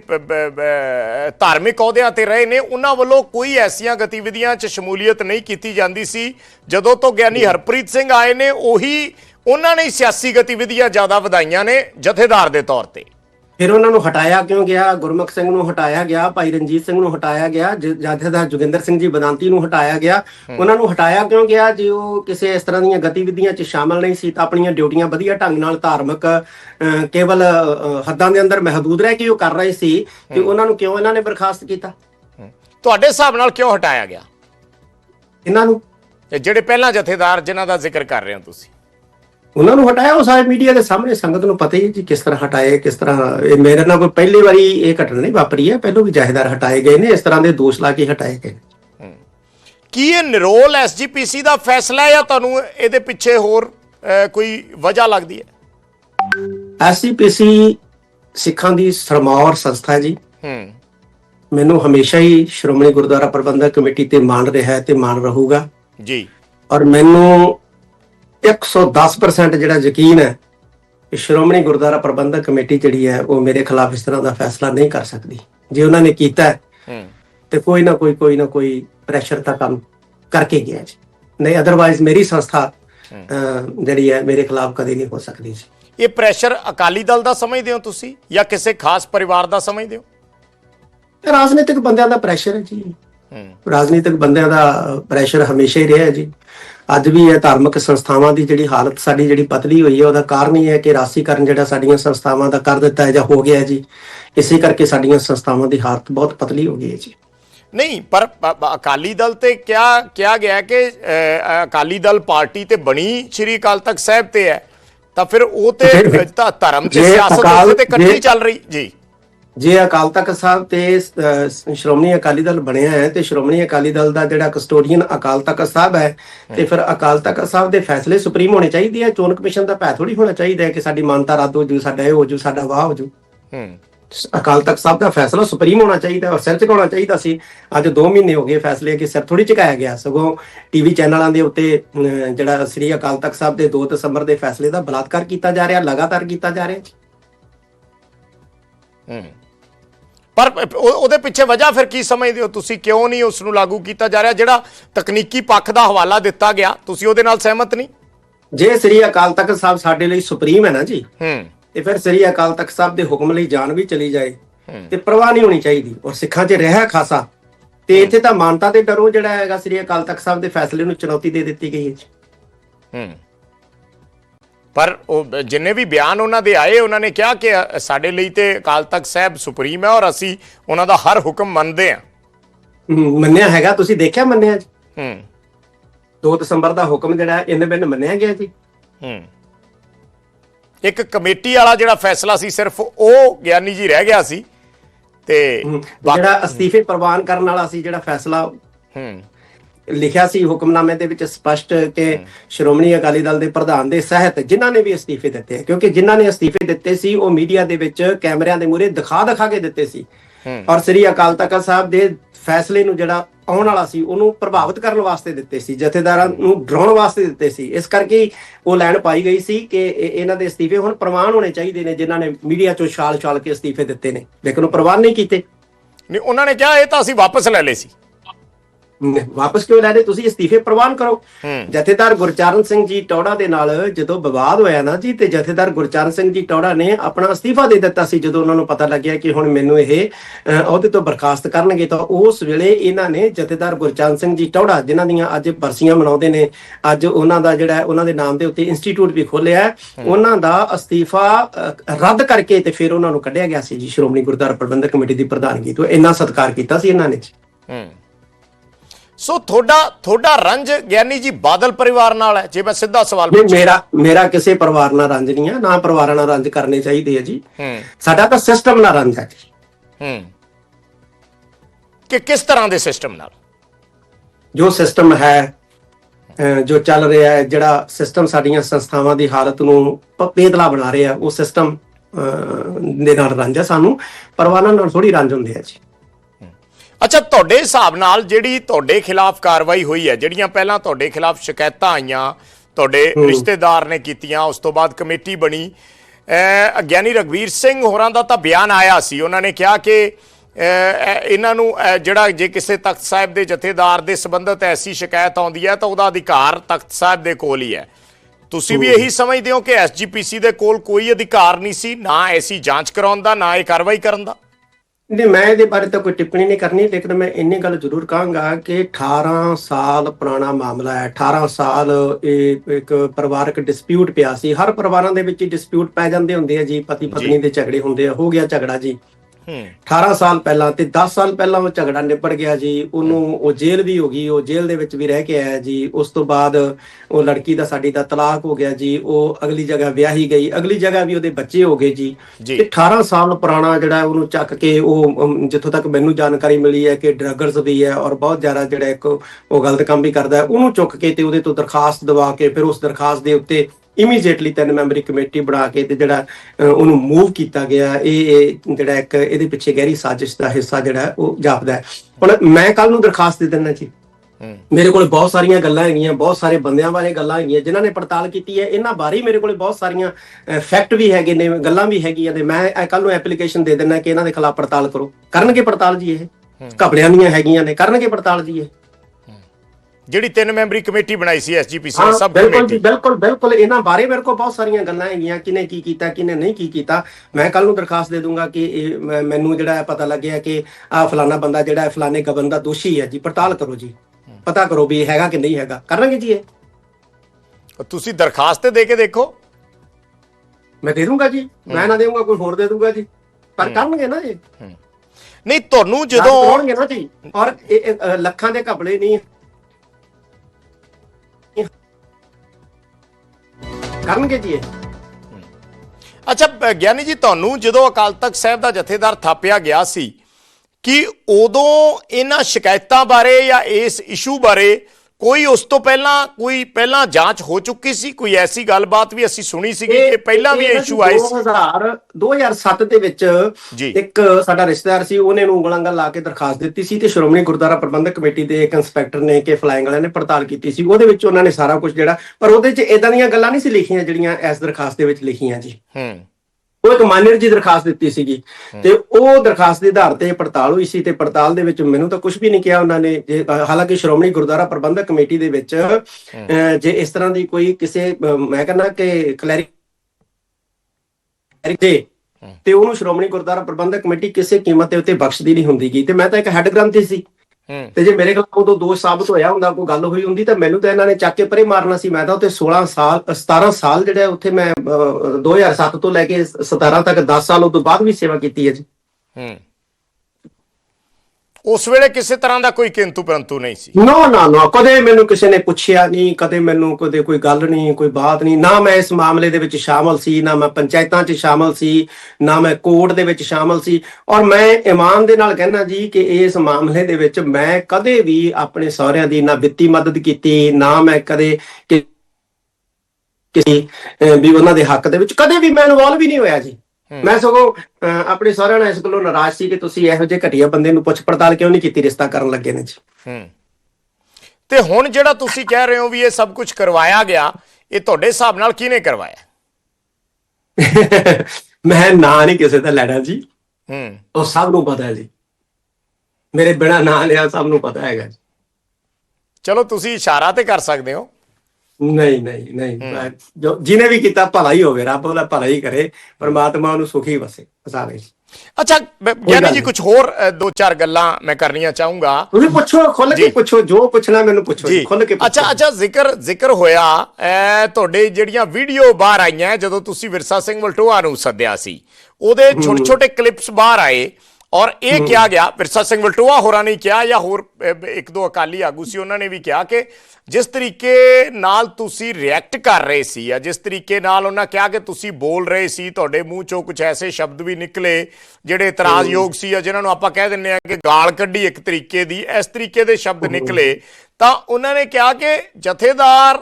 ਧਾਰਮਿਕ ਅਹੁਦਿਆਂ ਤੇ ਰਹੇ ਨੇ ਉਹਨਾਂ ਵੱਲੋਂ ਕੋਈ ਐਸੀਆਂ ਗਤੀਵਿਧੀਆਂ 'ਚ ਸ਼ਮੂਲੀਅਤ ਨਹੀਂ ਕੀਤੀ ਜਾਂਦੀ ਸੀ। ਜਦੋਂ ਤੋਂ ਗਿਆਨੀ ਹਰਪ੍ਰੀਤ ਸਿੰਘ ਆਏ ਨੇ ਉਹੀ ਉਹਨਾਂ ਨੇ ਸਿਆਸੀ ਗਤੀਵਿਧੀਆਂ ਜ਼ਿਆਦਾ ਵਧਾਈਆਂ ਨੇ ਜਥੇਦਾਰ ਦੇ ਤੌਰ ਤੇ।
ਫਿਰ ਉਹਨਾਂ ਨੂੰ ਹਟਾਇਆ ਕਿਉਂ ਗਿਆ? ਗੁਰਮੁਖ ਸਿੰਘ ਨੂੰ ਹਟਾਇਆ ਗਿਆ ਭਾਈ ਰਣਜੀਤ ਸਿੰਘ ਨੂੰ ਹਟਾਇਆ ਗਿਆ ਜਥੇਦਾਰ ਜੋਗਿੰਦਰ ਸਿੰਘ ਜੀ ਬਦਾਂਤੀ ਨੂੰ ਹਟਾਇਆ ਗਿਆ। ਉਹਨਾਂ ਨੂੰ ਹਟਾਇਆ ਕਿਉਂ ਗਿਆ? ਜੇ ਉਹ ਕਿਸੇ ਇਸ ਤਰ੍ਹਾਂ ਦੀਆਂ ਗਤੀਵਿਧੀਆਂ 'ਚ ਸ਼ਾਮਲ ਨਹੀਂ ਸੀ ਤਾਂ ਆਪਣੀਆਂ ਡਿਊਟੀਆਂ ਵਧੀਆ ਢੰਗ ਨਾਲ ਧਾਰਮਿਕ ਕੇਵਲ ਹੱਦਾਂ ਦੇ ਅੰਦਰ ਮਹਦੂਦ ਰਹਿ ਕੇ ਉਹ ਕਰ ਰਹੇ ਸੀ ਕਿ ਉਹਨਾਂ ਨੂੰ ਕਿਉਂ ਇਹਨਾਂ ਨੇ ਬਰਖਾਸਤ ਕੀਤਾ?
ਤੁਹਾਡੇ ਹਿਸਾਬ ਨਾਲ ਕਿਉਂ ਹਟਾਇਆ ਗਿਆ?
ਇਹਨਾਂ ਨੂੰ?
ਜਿਹੜੇ ਪਹਿਲਾਂ ਜਥੇਦਾਰ ਜਿਨ੍ਹਾਂ ਦਾ ਜ਼ਿਕਰ ਕਰ ਰਹੇ ਹੋ ਤੁਸੀਂ।
ਉਹਨਾਂ ਨੂੰ ਹਟਾਇਆ ਉਹ ਸਾਰੇ ਮੀਡੀਆ ਦੇ ਸਾਹਮਣੇ ਸੰਗਤ ਨੂੰ ਪਤਾ ਹੀ ਹੈ ਜੀ ਕਿਸ ਤਰ੍ਹਾਂ ਹਟਾਏ ਕਿਸ ਤਰ੍ਹਾਂ ਇਹ ਮੇਰੇ ਨਾਲ ਕੋਈ ਪਹਿਲੀ ਵਾਰੀ ਇਹ ਘਟਨਾ ਨਹੀਂ ਵਾਪਰੀ ਹੈ ਪਹਿਲੋਂ ਵੀ ਜਥੇਦਾਰ ਹਟਾਏ ਗਏ ਨੇ ਇਸ ਤਰ੍ਹਾਂ ਦੇ ਦੋਸ਼ ਲਾ ਕੇ ਹਟਾਏ ਗਏ।
ਕੀ ਇਹ ਨਿਰੋਲ ਐਸਜੀਪੀਸੀ ਦਾ ਫੈਸਲਾ ਹੈ ਜਾਂ ਤੁਹਾਨੂੰ ਇਹਦੇ ਪਿੱਛੇ ਹੋਰ ਕੋਈ ਵਜ੍ਹਾ ਲੱਗਦੀ ਹੈ?
ਐਸਸੀਪੀਸੀ ਸਿੱਖਾਂ ਦੀ ਸਰਮੌਰ ਸੰਸਥਾ ਜੀ।
ਹੂੰ।
ਮੈਨੂੰ ਹਮੇਸ਼ਾ ਹੀ ਸ਼੍ਰੋਮਣੀ ਗੁਰਦੁਆਰਾ ਪ੍ਰਬੰਧਕ ਕਮੇਟੀ ਤੇ ਮਾਣ ਰਿਹਾ ਹੈ ਤੇ ਮਾਣ ਰਹੂਗਾ।
ਜੀ।
ਔਰ ਮੈਨੂੰ 110% ਜਿਹੜਾ ਯਕੀਨ ਹੈ ਕਿ ਸ਼੍ਰੋਮਣੀ ਗੁਰਦੁਆਰਾ ਪ੍ਰਬੰਧਕ ਕਮੇਟੀ ਜਿਹੜੀ ਹੈ ਉਹ ਮੇਰੇ ਖਿਲਾਫ ਇਸ ਤਰ੍ਹਾਂ ਦਾ ਫੈਸਲਾ ਨਹੀਂ ਕਰ ਸਕਦੀ। ਜੇ ਉਹਨਾਂ ਨੇ ਕੀਤਾ ਤੇ ਕੋਈ ਨਾ ਕੋਈ ਕੋਈ ਨਾ ਕੋਈ ਪ੍ਰੈਸ਼ਰ ਤਾਂ ਕੰਮ ਕਰਕੇ ਗਿਆ ਜੀ। ਨਹੀਂ ਅਦਰਵਾਈਜ਼ ਮੇਰੀ ਸੰਸਥਾ ਜਿਹੜੀ ਹੈ ਮੇਰੇ ਖਿਲਾਫ ਕਦੇ ਨਹੀਂ ਹੋ ਸਕਦੀ ਸੀ
ਇਹ ਪ੍ਰੈਸ਼ਰ ਅਕਾਲੀ ਦਲ ਦਾ ਸਮਝਦੇ ਹੋ ਤੁਸੀਂ ਜਾਂ ਕਿਸੇ ਖਾਸ ਪਰਿਵਾਰ ਦਾ ਸਮਝਦੇ ਹੋ?
ਇਹ ਰਾਜਨੀਤਿਕ ਬੰਦਿਆਂ ਦਾ ਪ੍ਰੈਸ਼ਰ ਹੈ ਜੀ।
ਹੂੰ।
ਰਾਜਨੀਤਿਕ ਬੰਦਿਆਂ ਦਾ ਪ੍ਰੈਸ਼ਰ ਹਮੇਸ਼ਾ ਹੀ ਰਿਹਾ ਹੈ ਜੀ। ਅੱਜ ਵੀ ਇਹ ਧਾਰਮਿਕ ਸੰਸਥਾਵਾਂ ਦੀ ਜਿਹੜੀ ਹਾਲਤ ਸਾਡੀ ਜਿਹੜੀ ਪਤਲੀ ਹੋਈ ਹੈ ਉਹਦਾ ਕਾਰਨ ਹੀ ਹੈ ਕਿ ਰਾਸੀਕਰਨ ਜਿਹੜਾ ਸਾਡੀਆਂ ਸੰਸਥਾਵਾਂ ਦਾ ਕਰ ਦਿੱਤਾ ਹੈ ਜਾਂ ਹੋ ਗਿਆ ਜੀ ਇਸੇ ਕਰਕੇ ਸਾਡੀਆਂ ਸੰਸਥਾਵਾਂ ਦੀ ਹਾਲਤ ਬਹੁਤ ਪਤਲੀ ਹੋ ਗਈ ਹੈ ਜੀ।
ਨਹੀਂ ਪਰ ਅਕਾਲੀ ਦਲ ਤੇ ਕਿਆ ਕਿਹਾ ਗਿਆ ਕਿ ਅਕਾਲੀ ਦਲ ਪਾਰਟੀ ਤੇ ਬਣੀ ਸ਼੍ਰੀ ਅਕਾਲ ਤਖਤ ਸਾਹਿਬ ਤੇ ਹੈ ਤਾਂ ਫਿਰ ਉਹ ਤੇ ਧਰਮ ਤੇ ਸਿਆਸਤ ਤੇ ਇਕੱਠੀ ਚੱਲ ਰਹੀ ਜੀ।
ਜੇ ਅਕਾਲ ਤਖਤ ਸਾਹਿਬ ਤੇ ਸ਼੍ਰੋਮਣੀ ਅਕਾਲੀ ਦਲ ਬਣਿਆ ਹੈ ਤੇ ਸ਼੍ਰੋਮਣੀ ਅਕਾਲੀ ਦਲ ਦਾ ਜਿਹੜਾ ਕਸਟੋਡੀਅਨ ਅਕਾਲ ਤਖਤ ਸਾਹਿਬ ਹੈ ਤੇ ਫਿਰ ਅਕਾਲ ਤਖਤ ਸਾਹਿਬ ਦੇ ਫੈਸਲੇ ਸੁਪਰੀਮ ਹੋਣੇ ਚਾਹੀਦੇ ਆ? ਚੋਣ ਕਮਿਸ਼ਨ ਦਾ ਭੈ ਥੋੜੀ ਹੋਣਾ ਚਾਹੀਦਾ ਹੈ ਕਿ ਸਾਡੀ ਮਾਨਤਾ ਰੱਦ ਹੋ ਜੂ ਸਾਡਾ ਇਹ ਹੋ ਜੂ ਸਾਡਾ ਵਾਹ ਹੋ ਜੂ।
ਹੂੰ।
ਅਕਾਲ ਤਖਤ ਸਾਹਿਬ ਦਾ ਫੈਸਲਾ ਸੁਪਰੀਮ ਹੋਣਾ ਚਾਹੀਦਾ ਔਰ ਸਿਰ ਝੁਕਾਉਣਾ ਚਾਹੀਦਾ ਸੀ। ਅੱਜ 2 ਮਹੀਨੇ ਹੋ ਗਏ ਫੈਸਲੇ ਕਿ ਸਿਰ ਥੋੜੀ ਝੁਕਾਇਆ ਗਿਆ। ਸਗੋਂ ਟੀਵੀ ਚੈਨਲਾਂ ਦੇ ਉੱਤੇ ਜਿਹੜਾ ਸ੍ਰੀ ਅਕਾਲ ਤਖਤ ਸਾਹਿਬ ਦੇ 2 ਦਸੰਬਰ ਦੇ ਫੈਸਲੇ ਦਾ ਬਲਾਤਕਾਰ ਕੀਤਾ ਜਾ ਰਿਹਾ ਲਗਾਤਾਰ ਕੀਤਾ ਜਾ ਰਿਹਾ।
ਹੂੰ। ਪਰ ਉਹ- ਉਹਦੇ ਪਿੱਛੇ ਵਜ੍ਹਾ ਫਿਰ ਕੀ ਸਮਝਦੇ ਹੋ ਤੁਸੀਂ? ਕਿਉਂ ਨਹੀਂ ਉਸ ਨੂੰ ਲਾਗੂ ਕੀਤਾ ਜਾ ਰਿਹਾ? ਜਿਹੜਾ ਤਕਨੀਕੀ ਪੱਖ ਦਾ ਹਵਾਲਾ ਦਿੱਤਾ ਗਿਆ ਤੁਸੀਂ ਉਹਦੇ ਨਾਲ ਸਹਿਮਤ ਨਹੀਂ?
ਜੇ ਸ੍ਰੀ ਅਕਾਲ ਤਖਤ ਸਾਹਿਬ ਸਾਡੇ ਲਈ ਸੁਪਰੀਮ ਹੈ ਨਾ ਜੀ
ਹੂੰ।
ਤੇ ਫਿਰ ਸ੍ਰੀ ਅਕਾਲ ਤਖਤ ਸਾਹਿਬ ਦੇ ਹੁਕਮ ਲਈ ਜਾਨ ਵੀ ਚਲੀ ਜਾਏ। ਤੇ ਪਰਵਾਹ ਨਹੀਂ ਹੋਣੀ ਚਾਹੀਦੀ। ਔਰ ਸਿੱਖਾਂ 'ਚ ਰਿਹਾ ਖਾਸਾ ਤੇ ਇੱਥੇ ਤਾਂ ਮਾਨਤਾ ਦੇ ਡਰੋਂ ਜਿਹੜਾ ਹੈਗਾ ਸ੍ਰੀ ਅਕਾਲ ਤਖਤ ਸਾਹਿਬ ਦੇ ਫੈਸਲੇ ਨੂੰ ਚੁਣੌਤੀ ਦੇ ਦਿੱਤੀ ਗਈ ਹੈ ਜੀ।
ਹੂੰ। ਪਰ ਉਹ ਜਿੰਨੇ ਵੀ ਬਿਆਨ ਉਹਨਾਂ ਦੇ ਆਏ ਉਹਨਾਂ ਨੇ ਕਿਹਾ ਕਿ ਸਾਡੇ ਲਈ ਤੇ ਅਕਾਲ ਤਖਤ ਸਾਹਿਬ ਸੁਪਰੀਮ ਹੈ ਔਰ ਅਸੀਂ ਉਹਨਾਂ ਦਾ ਹਰ ਹੁਕਮ ਮੰਨਦੇ ਹਾਂ।
ਹਮ, ਮੰਨਿਆ ਹੈਗਾ ਤੁਸੀਂ ਦੇਖਿਆ ਮੰਨਿਆ ਜੀ?
ਹੂੰ।
2 ਦਸੰਬਰ ਦਾ ਹੁਕਮ ਜਿਹੜਾ ਇਹਨੇ ਬਿਨ ਮੰਨਿਆ ਗਿਆ ਜੀ?
ਹੂੰ। ਇੱਕ ਕਮੇਟੀ ਵਾਲਾ ਜਿਹੜਾ ਫੈਸਲਾ ਸੀ ਸਿਰਫ ਉਹ ਗਿਆਨੀ ਜੀ ਰਹਿ ਗਿਆ ਸੀ ਤੇ
ਜਿਹੜਾ ਅਸਤੀਫੇ ਪ੍ਰਵਾਨ ਕਰਨ ਵਾਲਾ ਸੀ ਜਿਹੜਾ ਫੈਸਲਾ
ਹੂੰ।
ਲਿਖਿਆ ਸੀ ਹੁਕਮਨਾਮੇ ਦੇ ਵਿੱਚ ਸਪਸ਼ਟ ਕਿ ਸ਼੍ਰੋਮਣੀ ਅਕਾਲੀ ਦਲ ਦੇ ਪ੍ਰਧਾਨ ਦੇ ਸਹਿਤ ਜਿਨ੍ਹਾਂ ਨੇ ਵੀ ਅਸਤੀਫੇ ਦਿੱਤੇ ਕਿਉਂਕਿ ਜਿਨ੍ਹਾਂ ਨੇ ਅਸਤੀਫੇ ਦਿੱਤੇ ਸੀ ਉਹ ਮੀਡੀਆ ਦੇ ਵਿੱਚ ਕੈਮਰਿਆਂ ਦੇ ਮੂਹਰੇ ਦਿਖਾ ਦਿਖਾ ਕੇ ਦਿੱਤੇ ਸੀ। ਔਰ ਸ੍ਰੀ ਅਕਾਲ ਤਖਤ ਸਾਹਿਬ ਦੇ ਫੈਸਲੇ ਨੂੰ ਜਿਹੜਾ ਆਉਣ ਵਾਲਾ ਸੀ ਉਹਨੂੰ ਪ੍ਰਭਾਵਿਤ ਕਰਨ ਵਾਸਤੇ ਦਿੱਤੇ ਸੀ ਜਥੇਦਾਰਾਂ ਨੂੰ ਡਰਾਉਣ ਵਾਸਤੇ ਦਿੱਤੇ ਸੀ। ਇਸ ਕਰਕੇ ਉਹ ਲੈਣ ਪਾਈ ਗਈ ਸੀ ਕਿ ਇਹ- ਇਹਨਾਂ ਦੇ ਅਸਤੀਫੇ ਹੁਣ ਪ੍ਰਵਾਨ ਹੋਣੇ ਚਾਹੀਦੇ ਨੇ ਜਿਨ੍ਹਾਂ ਨੇ ਮੀਡੀਆ ਚੋਂ ਛਾਲ ਛਾਲ ਕੇ ਅਸਤੀਫੇ ਦਿੱਤੇ ਨੇ। ਲੇਕਿਨ ਉਹ ਪ੍ਰਵਾਨ ਨਹੀਂ ਕੀਤੇ।
ਨਹੀਂ ਉਹਨਾਂ ਨੇ ਕਿਹਾ ਇਹ ਤਾਂ ਅਸੀਂ ਵਾਪਸ ਲੈ ਲਏ ਸੀ।
ਵਾਪਸ ਕਿਉਂ ਲੈ ਰਹੇ? ਤੁਸੀਂ ਅਸਤੀਫੇ ਪ੍ਰਵਾਨ ਕਰੋ। ਜਥੇਦਾਰ ਗੁਰਚਰਨ ਸਿੰਘ ਜੀ ਟੌੜਾ ਦੇ ਨਾਲ ਜਦੋਂ ਵਿਵਾਦ ਹੋਇਆ ਨਾ ਜੀ ਤੇ ਜਥੇਦਾਰ ਗੁਰਚਰਨ ਸਿੰਘ ਜੀ ਟੌੜਾ ਨੇ ਆਪਣਾ ਅਸਤੀਫਾ ਦੇ ਦਿੱਤਾ ਸੀ ਜਦੋਂ ਉਹਨਾਂ ਨੂੰ ਪਤਾ ਲੱਗਿਆ ਕਿ ਹੁਣ ਮੈਨੂੰ ਇਹ ਅਹ, ਅਹੁਦੇ ਤੋਂ ਬਰਖਾਸਤ ਕਰਨਗੇ ਤਾਂ ਉਸ ਵੇਲੇ ਇਹਨਾਂ ਨੇ ਜਥੇਦਾਰ ਗੁਰਚਰਨ ਸਿੰਘ ਜੀ ਟੌੜਾ ਜਿਨ੍ਹਾਂ ਦੀਆਂ ਅੱਜ ਬਰਸੀਆਂ ਮਨਾਉਂਦੇ ਨੇ ਅੱਜ ਉਹਨਾਂ ਦਾ ਜਿਹੜਾ ਉਹਨਾਂ ਦੇ ਨਾਮ ਦੇ ਉੱਤੇ ਇੰਸਟੀਚਿਊਟ ਵੀ ਖੋਲਿਆ ਹੈ ਉਹਨਾਂ ਦਾ ਅਸਤੀਫਾ ਰੱਦ ਕਰਕੇ ਤੇ ਫਿਰ ਉਹਨਾਂ ਨੂੰ ਕੱਢਿਆ ਗਿਆ ਸੀ ਜੀ ਸ਼੍ਰੋਮਣੀ ਗੁਰਦੁਆਰਾ ਪ੍ਰਬੰਧਕ ਕਮੇਟੀ ਦੀ ਪ੍ਰਧਾਨਗੀ ਤੋਂ ਇੰਨਾ ਸਤਿਕਾਰ ਕੀਤਾ ਸੀ ਇਹਨਾਂ ਨੇ ਜੀ।
ਹੂੰ। ਸੋ ਤੁਹਾਡਾ ਤੁਹਾਡਾ ਰੰਜ ਗਿਆਨੀ ਜੀ ਬਾਦਲ ਪਰਿਵਾਰ ਨਾਲ ਹੈ ਜੇ ਮੈਂ ਸਿੱਧਾ ਸਵਾਲ ਪੁੱਛਾਂ।
ਮੇਰਾ ਮੇਰਾ ਕਿਸੇ ਪਰਿਵਾਰ ਨਾਲ ਰੰਜ ਨਹੀਂ ਆ ਨਾ ਪਰਿਵਾਰਾਂ ਨਾਲ ਰੰਜ ਕਰਨੇ ਚਾਹੀਦੇ ਆ ਜੀ।
ਹੂੰ।
ਸਾਡਾ ਤਾਂ ਸਿਸਟਮ ਨਾਲ ਰੰਜ ਹੈ ਜੀ।
ਹੂੰ। ਕਿ ਕਿਸ ਤਰ੍ਹਾਂ ਦੇ ਸਿਸਟਮ ਨਾਲ?
ਜੋ ਸਿਸਟਮ ਹੈ ਜੋ ਚੱਲ ਰਿਹਾ ਹੈ ਜਿਹੜਾ ਸਿਸਟਮ ਸਾਡੀਆਂ ਸੰਸਥਾਵਾਂ ਦੀ ਹਾਲਤ ਨੂੰ ਪ- ਪੇਤਲਾ ਬਣਾ ਰਿਹਾ ਉਹ ਸਿਸਟਮ ਦੇ ਨਾਲ ਰੰਜ ਹੈ ਸਾਨੂੰ। ਪਰਿਵਾਰਾਂ ਨਾਲ ਥੋੜੀ ਰੰਜ ਹੁੰਦੇ ਆ ਜੀ।
ਅੱਛਾ ਤੁਹਾਡੇ ਹਿਸਾਬ ਨਾਲ ਜਿਹੜੀ ਤੁਹਾਡੇ ਖਿਲਾਫ ਕਾਰਵਾਈ ਹੋਈ ਹੈ ਜਿਹੜੀਆਂ ਪਹਿਲਾਂ ਤੁਹਾਡੇ ਖਿਲਾਫ ਸ਼ਿਕਾਇਤਾਂ ਆਈਆਂ ਤੁਹਾਡੇ ਰਿਸ਼ਤੇਦਾਰ ਨੇ ਕੀਤੀਆਂ ਉਸ ਤੋਂ ਬਾਅਦ ਕਮੇਟੀ ਬਣੀ ਗਿਆਨੀ ਰਗਵੀਰ ਸਿੰਘ ਹੋਰਾਂ ਦਾ ਤਾਂ ਬਿਆਨ ਆਇਆ ਸੀ। ਉਹਨਾਂ ਨੇ ਕਿਹਾ ਕਿ ਇਹਨਾਂ ਨੂੰ ਜਿਹੜਾ ਜੇ ਕਿਸੇ ਤਖਤ ਸਾਹਿਬ ਦੇ ਜਥੇਦਾਰ ਦੇ ਸੰਬੰਧਤ ਐਸੀ ਸ਼ਿਕਾਇਤ ਆਉਂਦੀ ਹੈ ਤਾਂ ਉਹਦਾ ਅਧਿਕਾਰ ਤਖਤ ਸਾਹਿਬ ਦੇ ਕੋਲ ਹੀ ਹੈ। ਤੁਸੀਂ ਵੀ ਇਹੀ ਸਮਝਦੇ ਹੋ ਕਿ ਐਸਜੀਪੀਸੀ ਦੇ ਕੋਲ ਕੋਈ ਅਧਿਕਾਰ ਨਹੀਂ ਸੀ ਨਾ ਐਸੀ ਜਾਂਚ ਕਰਾਉਣ ਦਾ ਨਾ ਇਹ ਕਾਰਵਾਈ ਕਰਨ ਦਾ?
ਨਹੀਂ ਮੈਂ ਇਹਦੇ ਬਾਰੇ ਤਾਂ ਕੋਈ ਟਿੱਪਣੀ ਨਹੀਂ ਕਰਨੀ ਲੇਕਿਨ ਮੈਂ ਇੰਨੀ ਗੱਲ ਜ਼ਰੂਰ ਕਹਾਂਗਾ ਕਿ 18 ਸਾਲ ਪੁਰਾਣਾ ਮਾਮਲਾ ਹੈ। 18 ਸਾਲ ਇਹ ਇੱਕ ਪਰਿਵਾਰਕ ਡਿਸਪਿਊਟ ਪਿਆ ਸੀ। ਹਰ ਪਰਿਵਾਰਾਂ ਦੇ ਵਿੱਚ ਡਿਸਪਿਊਟ ਪੈ ਜਾਂਦੇ ਹੁੰਦੇ ਆ ਜੀ ਪਤੀ ਪਤਨੀ ਦੇ ਝਗੜੇ ਹੁੰਦੇ ਆ ਹੋ ਗਿਆ ਝਗੜਾ ਜੀ। 18 ਸਾਲ ਪਹਿਲਾਂ ਤੇ 10 ਸਾਲ ਪਹਿਲਾਂ ਉਹ ਝਗੜਾ ਨਿਬੜ ਗਿਆ ਜੀ। ਉਹਨੂੰ ਉਹ ਜੇਲ੍ਹ ਵੀ ਹੋ ਗਈ ਉਹ ਜੇਲ੍ਹ ਦੇ ਵਿੱਚ ਵੀ ਰਹਿ ਕੇ ਆਇਆ ਜੀ। ਉਸ ਤੋਂ ਬਾਅਦ ਉਹ ਲੜਕੀ ਦਾ ਸਾਡੀ ਦਾ ਤਲਾਕ ਹੋ ਗਿਆ ਜੀ। ਉਹ ਅਗਲੀ ਜਗ੍ਹਾ ਵਿਆਹੀ ਗਈ। ਅਗਲੀ ਜਗ੍ਹਾ ਵੀ ਉਹਦੇ ਬੱਚੇ ਹੋ ਗਏ ਜੀ। ਤੇ 18 ਸਾਲ ਪੁਰਾਣਾ ਜਿਹੜਾ ਉਹਨੂੰ ਚੱਕ ਕੇ ਉਹ ਜਿੱਥੋਂ ਤੱਕ ਮੈਨੂੰ ਜਾਣਕਾਰੀ ਮਿਲੀ ਹੈ ਕਿ ਡਰੱਗਰਸ ਵੀ ਹੈ ਔਰ ਬਹੁਤ ਜ਼ਿਆਦਾ ਜਿਹੜਾ ਇੱਕ ਉਹ ਗਲਤ ਕੰਮ ਵੀ ਕਰਦਾ ਹੈ। ਉਹਨੂੰ ਚੁੱਕ ਕੇ ਤੇ ਉਹਦੇ ਤੋਂ ਦਰਖਾਸਤ ਦਵਾ ਕੇ ਫਿਰ ਉਸ ਦਰਖਾਸਤ ਦੇ ਉੱਤੇ ਇਮੀਡੀਏਟਲੀ ਤਿੰਨ ਮੈਂਬਰੀ ਕਮੇਟੀ ਬਣਾ ਕੇ ਤੇ ਜਿਹੜਾ ਉਹਨੂੰ ਮੂਵ ਕੀਤਾ ਗਿਆ। ਇਹ ਜਿਹੜਾ ਇੱਕ ਇਹਦੇ ਪਿੱਛੇ ਗਹਿਰੀ ਸਾਜ਼ਿਸ਼ ਦਾ ਹਿੱਸਾ ਜਿਹੜਾ ਉਹ ਜਾਪਦਾ ਹੁਣ ਮੈਂ ਕੱਲ ਨੂੰ ਦਰਖਾਸਤ ਦੇ ਦਿੰਦਾ ਜੀ। ਮੇਰੇ ਕੋਲ ਬਹੁਤ ਸਾਰੀਆਂ ਗੱਲਾਂ ਹੈਗੀਆਂ ਬਹੁਤ ਸਾਰੇ ਬੰਦਿਆਂ ਬਾਰੇ ਗੱਲਾਂ ਹੈਗੀਆਂ ਜਿਨ੍ਹਾਂ ਨੇ ਪੜਤਾਲ ਕੀਤੀ ਹੈ। ਇਹਨਾਂ ਬਾਰੇ ਮੇਰੇ ਕੋਲ ਬਹੁਤ ਸਾਰੀਆਂ ਫੈਕਟ ਵੀ ਹੈਗੇ ਨੇ ਗੱਲਾਂ ਵੀ ਹੈਗੀਆਂ ਨੇ। ਮੈਂ ਕੱਲ ਨੂੰ ਐਪਲੀਕੇਸ਼ਨ ਦੇ ਦਿੰਦਾ ਕਿ ਇਹਨਾਂ ਦੇ ਖਿਲਾਫ ਪੜਤਾਲ ਕਰੋ। ਕਰਨਗੇ ਪੜਤਾਲ ਜੀ ਇਹ। ਘਪਲਿਆਂ ਦੀਆਂ ਹੈਗੀਆਂ ਨੇ ਕਰਨਗੇ ਪੜਤਾਲ ਜੀ ਇਹ।
ਜਿਹੜੀ ਤਿੰਨ ਮੈਂਬਰੀ ਕਮੇਟੀ ਬਣਾਈ ਸੀ ਐਸਜੀਪੀਸੀ
ਜੀ
ਕਮੇਟੀ।
ਬਿਲਕੁਲ ਬਿਲਕੁਲ। ਇਹਨਾਂ ਬਾਰੇ ਮੇਰੇ ਕੋਲ ਬਹੁਤ ਸਾਰੀਆਂ ਗੱਲਾਂ ਹੈਗੀਆਂ ਕਿਨੇ ਕੀ ਕੀਤਾ ਕਿਨੇ ਨਹੀਂ ਕੀ ਕੀਤਾ। ਮੈਂ ਕੱਲ ਨੂੰ ਦਰਖਾਸਤ ਦੇ ਦੂੰਗਾ ਕਿ ਮੈਨੂੰ ਜਿਹੜਾ ਹੈ ਪਤਾ ਲੱਗਿਆ ਕਿ ਆ ਫਲਾਣਾ ਬੰਦਾ ਜਿਹੜਾ ਹੈ ਫਲਾਣੇ ਗਬਨ ਦਾ ਦੋਸ਼ੀ ਹੈ ਜੀ ਪੜਤਾਲ ਕਰੋ ਜੀ। ਪਤਾ ਕਰੋ ਵੀ ਹੈਗਾ ਕਿ ਨਹੀਂ ਹੈਗਾ। ਕਰਨਗੇ ਜੀ ਇਹ।
ਤੁਸੀਂ ਦਰਖਾਸਤ ਦੇ ਕੇ ਦੇਖੋ।
ਮੈਂ ਦੇ ਦੂੰਗਾ ਜੀ। ਮੈਂ ਨਾ ਦੇਵਾਂਗਾ ਕੋਈ ਹੋਰ ਦੇ ਦੂੰਗਾ ਜੀ। ਪਰ ਕਰਨਗੇ ਨਾ ਇਹ।
ਨਹੀਂ ਤੁਹਾਨੂੰ
ਜਦੋਂ ਕਰਨਗੇ ਨਾ ਜੀ। ਔਰ ਲੱਖਾਂ ਦੇ ਘਪਲੇ ਨਹੀਂ ਕਰਨਗੇ ਜੀ ਇਹ।
ਅੱਛਾ ਬ- ਗਿਆਨੀ ਜੀ, ਤੁਹਾਨੂੰ ਜਦੋਂ ਅਕਾਲ ਤਖਤ ਸਾਹਿਬ ਦਾ ਜਥੇਦਾਰ ਥਾਪਿਆ ਗਿਆ ਸੀ, ਕਿ ਉਦੋਂ ਇਹਨਾਂ ਸ਼ਿਕਾਇਤਾਂ ਬਾਰੇ ਜਾਂ ਇਸ ਇਸ਼ੂ ਬਾਰੇ ਕੋਈ ਉਸ ਤੋਂ ਪਹਿਲਾਂ ਕੋਈ ਪਹਿਲਾਂ ਜਾਂਚ ਹੋ ਚੁੱਕੀ ਸੀ? ਕੋਈ ਐਸੀ ਗੱਲਬਾਤ ਵੀ ਅਸੀਂ ਸੁਣੀ ਸੀਗੀ ਕਿ ਪਹਿਲਾਂ ਵੀ ਇਸ਼ੂ ਆਏ ਸੀ?
2000 2007 ਦੇ ਵਿੱਚ। ਇੱਕ ਸਾਡਾ ਰਿਸ਼ਤੇਦਾਰ ਸੀ ਉਹਨੇ ਨੂੰ ਉਂਗਲਾਂ ਲਾ ਕੇ ਦਰਖਾਸਤ ਦਿੱਤੀ ਸੀ ਤੇ ਸ਼੍ਰੋਮਣੀ ਗੁਰਦੁਆਰਾ ਪ੍ਰਬੰਧਕ ਕਮੇਟੀ ਦੇ ਇੱਕ ਇੰਸਪੈਕਟਰ ਨੇ ਕਿ ਫਲਾਈਂਗ ਵਾਲਿਆਂ ਨੇ ਪੜਤਾਲ ਕੀਤੀ ਸੀ। ਉਹਦੇ ਵਿੱਚ ਉਹਨਾਂ ਨੇ ਸਾਰਾ ਕੁਝ ਜਿਹੜਾ ਪਰ ਉਹਦੇ 'ਚ ਇਦਾਂ ਦੀਆਂ ਗੱਲਾਂ ਨਹੀਂ ਸੀ ਲਿਖੀਆਂ ਜਿਹੜੀਆਂ ਇਸ ਦਰਖਾਸਤ ਦੇ ਵਿੱਚ ਲਿਖੀਆਂ ਜੀ।
ਹੂੰ।
ਉਹ ਇੱਕ ਮਾਨਰ ਜੀ ਦਰਖਾਸਤ ਦਿੱਤੀ ਸੀਗੀ। ਤੇ ਉਹ ਦਰਖਾਸਤ ਦੇ ਆਧਾਰ ਤੇ ਪੜਤਾਲ ਹੋਈ ਸੀ ਤੇ ਪੜਤਾਲ ਦੇ ਵਿੱਚ ਮੈਨੂੰ ਤਾਂ ਕੁਝ ਵੀ ਨਹੀਂ ਕਿਹਾ ਉਹਨਾਂ ਨੇ। ਹਾਲਾਂਕਿ ਸ਼੍ਰੋਮਣੀ ਗੁਰਦੁਆਰਾ ਪ੍ਰਬੰਧਕ ਕਮੇਟੀ ਦੇ ਵਿੱਚ ਜੇ ਇਸ ਤਰ੍ਹਾਂ ਦੀ ਕੋਈ ਕਿਸੇ ਮੈਂ ਕਹਿੰਦਾ ਕਿ ਕਲੈਰੀ ਦੇ ਤੇ ਉਹਨੂੰ ਸ਼੍ਰੋਮਣੀ ਗੁਰਦੁਆਰਾ ਪ੍ਰਬੰਧਕ ਕਮੇਟੀ ਕਿਸੇ ਕੀਮਤ ਦੇ ਉੱਤੇ ਬਖਸ਼ਦੀ ਨਹੀਂ ਹੁੰਦੀਗੀ ਤੇ ਮੈਂ ਤਾਂ ਇੱਕ ਹੈੱਡ ਗ੍ਰੰਥੀ ਸੀ। ਤੇ ਜੇ ਮੇਰੇ ਖਿਲਾਫ ਉਦੋਂ ਦੋਸ਼ ਸਾਬਤ ਹੋਇਆ ਹੁੰਦਾ ਕੋਈ ਗੱਲ ਹੋਈ ਹੁੰਦੀ ਤਾਂ ਮੈਨੂੰ ਤਾਂ ਇਹਨਾਂ ਨੇ ਚੱਕ ਕੇ ਪਰੇ ਮਾਰਨਾ ਸੀ। ਮੈਂ ਤਾਂ ਉੱਥੇ 16 ਸਾਲ 17 ਸਾਲ ਜਿਹੜਾ ਉੱਥੇ ਮੈਂ ਅਹ, 2007 ਤੋਂ ਲੈ ਕੇ 17 ਤੱਕ 10 ਸਾਲ ਉਸ ਤੋਂ ਬਾਅਦ ਵੀ ਸੇਵਾ ਕੀਤੀ ਹੈ ਜੀ।
ਹੂੰ। ਉਸ ਵੇਲੇ ਕਿਸੇ ਤਰ੍ਹਾਂ ਦਾ ਕੋਈ ਕਿੰਤੂ ਪਰੰਤੂ ਨਹੀਂ ਸੀ।
ਨਾ ਨਾ ਨਾ, ਕਦੇ ਮੈਨੂੰ ਕਿਸੇ ਨੇ ਪੁੱਛਿਆ ਨਹੀਂ, ਕਦੇ ਮੈਨੂੰ ਕਦੇ ਕੋਈ ਗੱਲ ਨਹੀਂ, ਕੋਈ ਬਾਤ ਨਹੀਂ। ਨਾ ਮੈਂ ਇਸ ਮਾਮਲੇ ਦੇ ਵਿੱਚ ਸ਼ਾਮਲ ਸੀ, ਨਾ ਮੈਂ ਪੰਚਾਇਤਾਂ 'ਚ ਸ਼ਾਮਲ ਸੀ, ਨਾ ਮੈਂ ਕੋਰਟ ਦੇ ਵਿੱਚ ਸ਼ਾਮਲ ਸੀ। ਔਰ ਮੈਂ ਇਮਾਨ ਦੇ ਨਾਲ ਕਹਿੰਦਾ ਜੀ ਕਿ ਇਸ ਮਾਮਲੇ ਦੇ ਵਿੱਚ ਮੈਂ ਕਦੇ ਵੀ ਆਪਣੇ ਸਹੁਰਿਆਂ ਦੀ ਨਾ ਵਿੱਤੀ ਮਦਦ ਕੀਤੀ, ਨਾ ਮੈਂ ਕਦੇ ਕਿਸੇ ਵੀ ਉਹਨਾਂ ਦੇ ਹੱਕ ਦੇ ਵਿੱਚ ਕਦੇ ਵੀ ਮੈਂ ਇਨਵੋਲਵ ਹੀ ਨਹੀਂ ਹੋਇਆ ਜੀ। ਮੈਂ ਸਗੋਂ ਆਪਣੇ ਸਹੁਰਿਆਂ ਨਾਲ ਇਸ ਗੱਲੋਂ ਨਾਰਾਜ਼ ਸੀ ਕਿ ਤੁਸੀਂ ਇਹੋ ਜਿਹੇ ਘਟੀਆ ਬੰਦੇ ਨੂੰ ਪੁੱਛ ਪੜਤਾਲ ਕਿਉਂ ਨਹੀਂ ਕੀਤੀ ਰਿਸ਼ਤਾ ਕਰਨ ਲੱਗੇ ਨੇ ਜੀ।
ਹੂੰ। ਤੇ ਹੁਣ ਜਿਹੜਾ ਤੁਸੀਂ ਕਹਿ ਰਹੇ ਹੋ ਵੀ ਇਹ ਸਭ ਕੁਝ ਕਰਵਾਇਆ ਗਿਆ ਇਹ ਤੁਹਾਡੇ ਹਿਸਾਬ ਨਾਲ ਕਿਹਨੇ ਕਰਵਾਇਆ?
ਮੈਂ ਨਾਂ ਨਹੀਂ ਕਿਸੇ ਦਾ ਲੈਣਾ ਜੀ।
ਹੂੰ।
ਉਹ ਸਭ ਨੂੰ ਪਤਾ ਹੈ ਜੀ। ਮੇਰੇ ਬਿਨਾ ਨਾਂ ਲਿਆ ਸਭ ਨੂੰ ਪਤਾ ਹੈਗਾ ਜੀ।
ਚਲੋ ਤੁਸੀਂ ਇਸ਼ਾਰਾ ਤੇ ਕਰ ਸਕਦੇ ਹੋ।
ਨਹੀਂ ਨਹੀਂ ਨਹੀਂ। ਮੈਂ- ਜੋ ਜਿਹਨੇ ਵੀ ਕੀਤਾ ਭਲਾ ਹੀ ਹੋਵੇ ਰੱਬ ਉਹਦਾ ਭਲਾ ਹੀ ਕਰੇ ਪਰਮਾਤਮਾ ਉਹਨੂੰ ਸੁਖੀ ਵਸੇ ਸਾਰੇ।
ਅੱਛਾ ਗਿਆਨੀ ਜੀ ਕੁਝ ਹੋਰ ਅ, ਦੋ ਚਾਰ ਗੱਲਾਂ ਮੈਂ ਕਰਨੀਆਂ ਚਾਹੂੰਗਾ।
ਤੁਸੀਂ ਪੁੱਛੋ ਖੁੱਲ। ਕੇ ਪੁੱਛੋ ਜੋ ਪੁੱਛਣਾ ਮੈਨੂੰ ਪੁੱਛੋ ਜੀ ਖੁੱਲ ਕੇ ਪੁੱਛੋ।
ਅੱਛਾ ਅੱਛਾ ਜ਼ਿਕਰ ਜ਼ਿਕਰ ਹੋਇਆ ਐ ਤੁਹਾਡੇ ਜਿਹੜੀਆਂ ਵੀਡੀਓ ਬਾਹਰ ਆਈਆਂ ਜਦੋਂ ਤੁਸੀਂ ਵਿਰਸਾ ਸਿੰਘ ਵਲਟੋਆ ਨੂੰ ਸੱਦਿਆ ਸੀ ਉਹਦੇ ਛੋਟੇ ਛੋਟੇ ਕਲਿੱਪਸ ਬਾਹਰ ਆਏ ਔਰ ਇਹ ਕਿਹਾ ਗਿਆ ਵਿਰਸਾ ਸਿੰਘ ਵਲਟੋਆ ਹੋਰਾਂ ਨੇ ਕਿਹਾ ਜਾਂ ਹੋਰ ਇੱਕ ਦੋ ਅਕਾਲੀ ਆਗੂ ਸੀ ਉਹਨਾਂ ਨੇ ਵੀ ਕਿਹਾ ਕਿ ਜਿਸ ਤਰੀਕੇ ਨਾਲ ਤੁਸੀਂ ਰਿਐਕਟ ਕਰ ਰਹੇ ਸੀ ਜਾਂ ਜਿਸ ਤਰੀਕੇ ਨਾਲ ਉਹਨਾਂ ਕਿਹਾ ਕਿ ਤੁਸੀਂ ਬੋਲ ਰਹੇ ਸੀ ਤੁਹਾਡੇ ਮੂੰਹ ਚੋਂ ਕੁਝ ਐਸੇ ਸ਼ਬਦ ਵੀ ਨਿਕਲੇ ਜਿਹੜੇ ਇਤਰਾਜ਼ਯੋਗ ਸੀ ਜਾਂ ਜਿਨ੍ਹਾਂ ਨੂੰ ਆਪਾਂ ਕਹਿ ਦਿੰਨੇ ਆ ਕਿ ਗਾਲ ਕੱਢੀ ਇੱਕ ਤਰੀਕੇ ਦੀ ਇਸ ਤਰੀਕੇ ਦੇ ਸ਼ਬਦ ਨਿਕਲੇ ਤਾਂ ਉਹਨਾਂ ਨੇ ਕਿਹਾ ਕਿ ਜਥੇਦਾਰ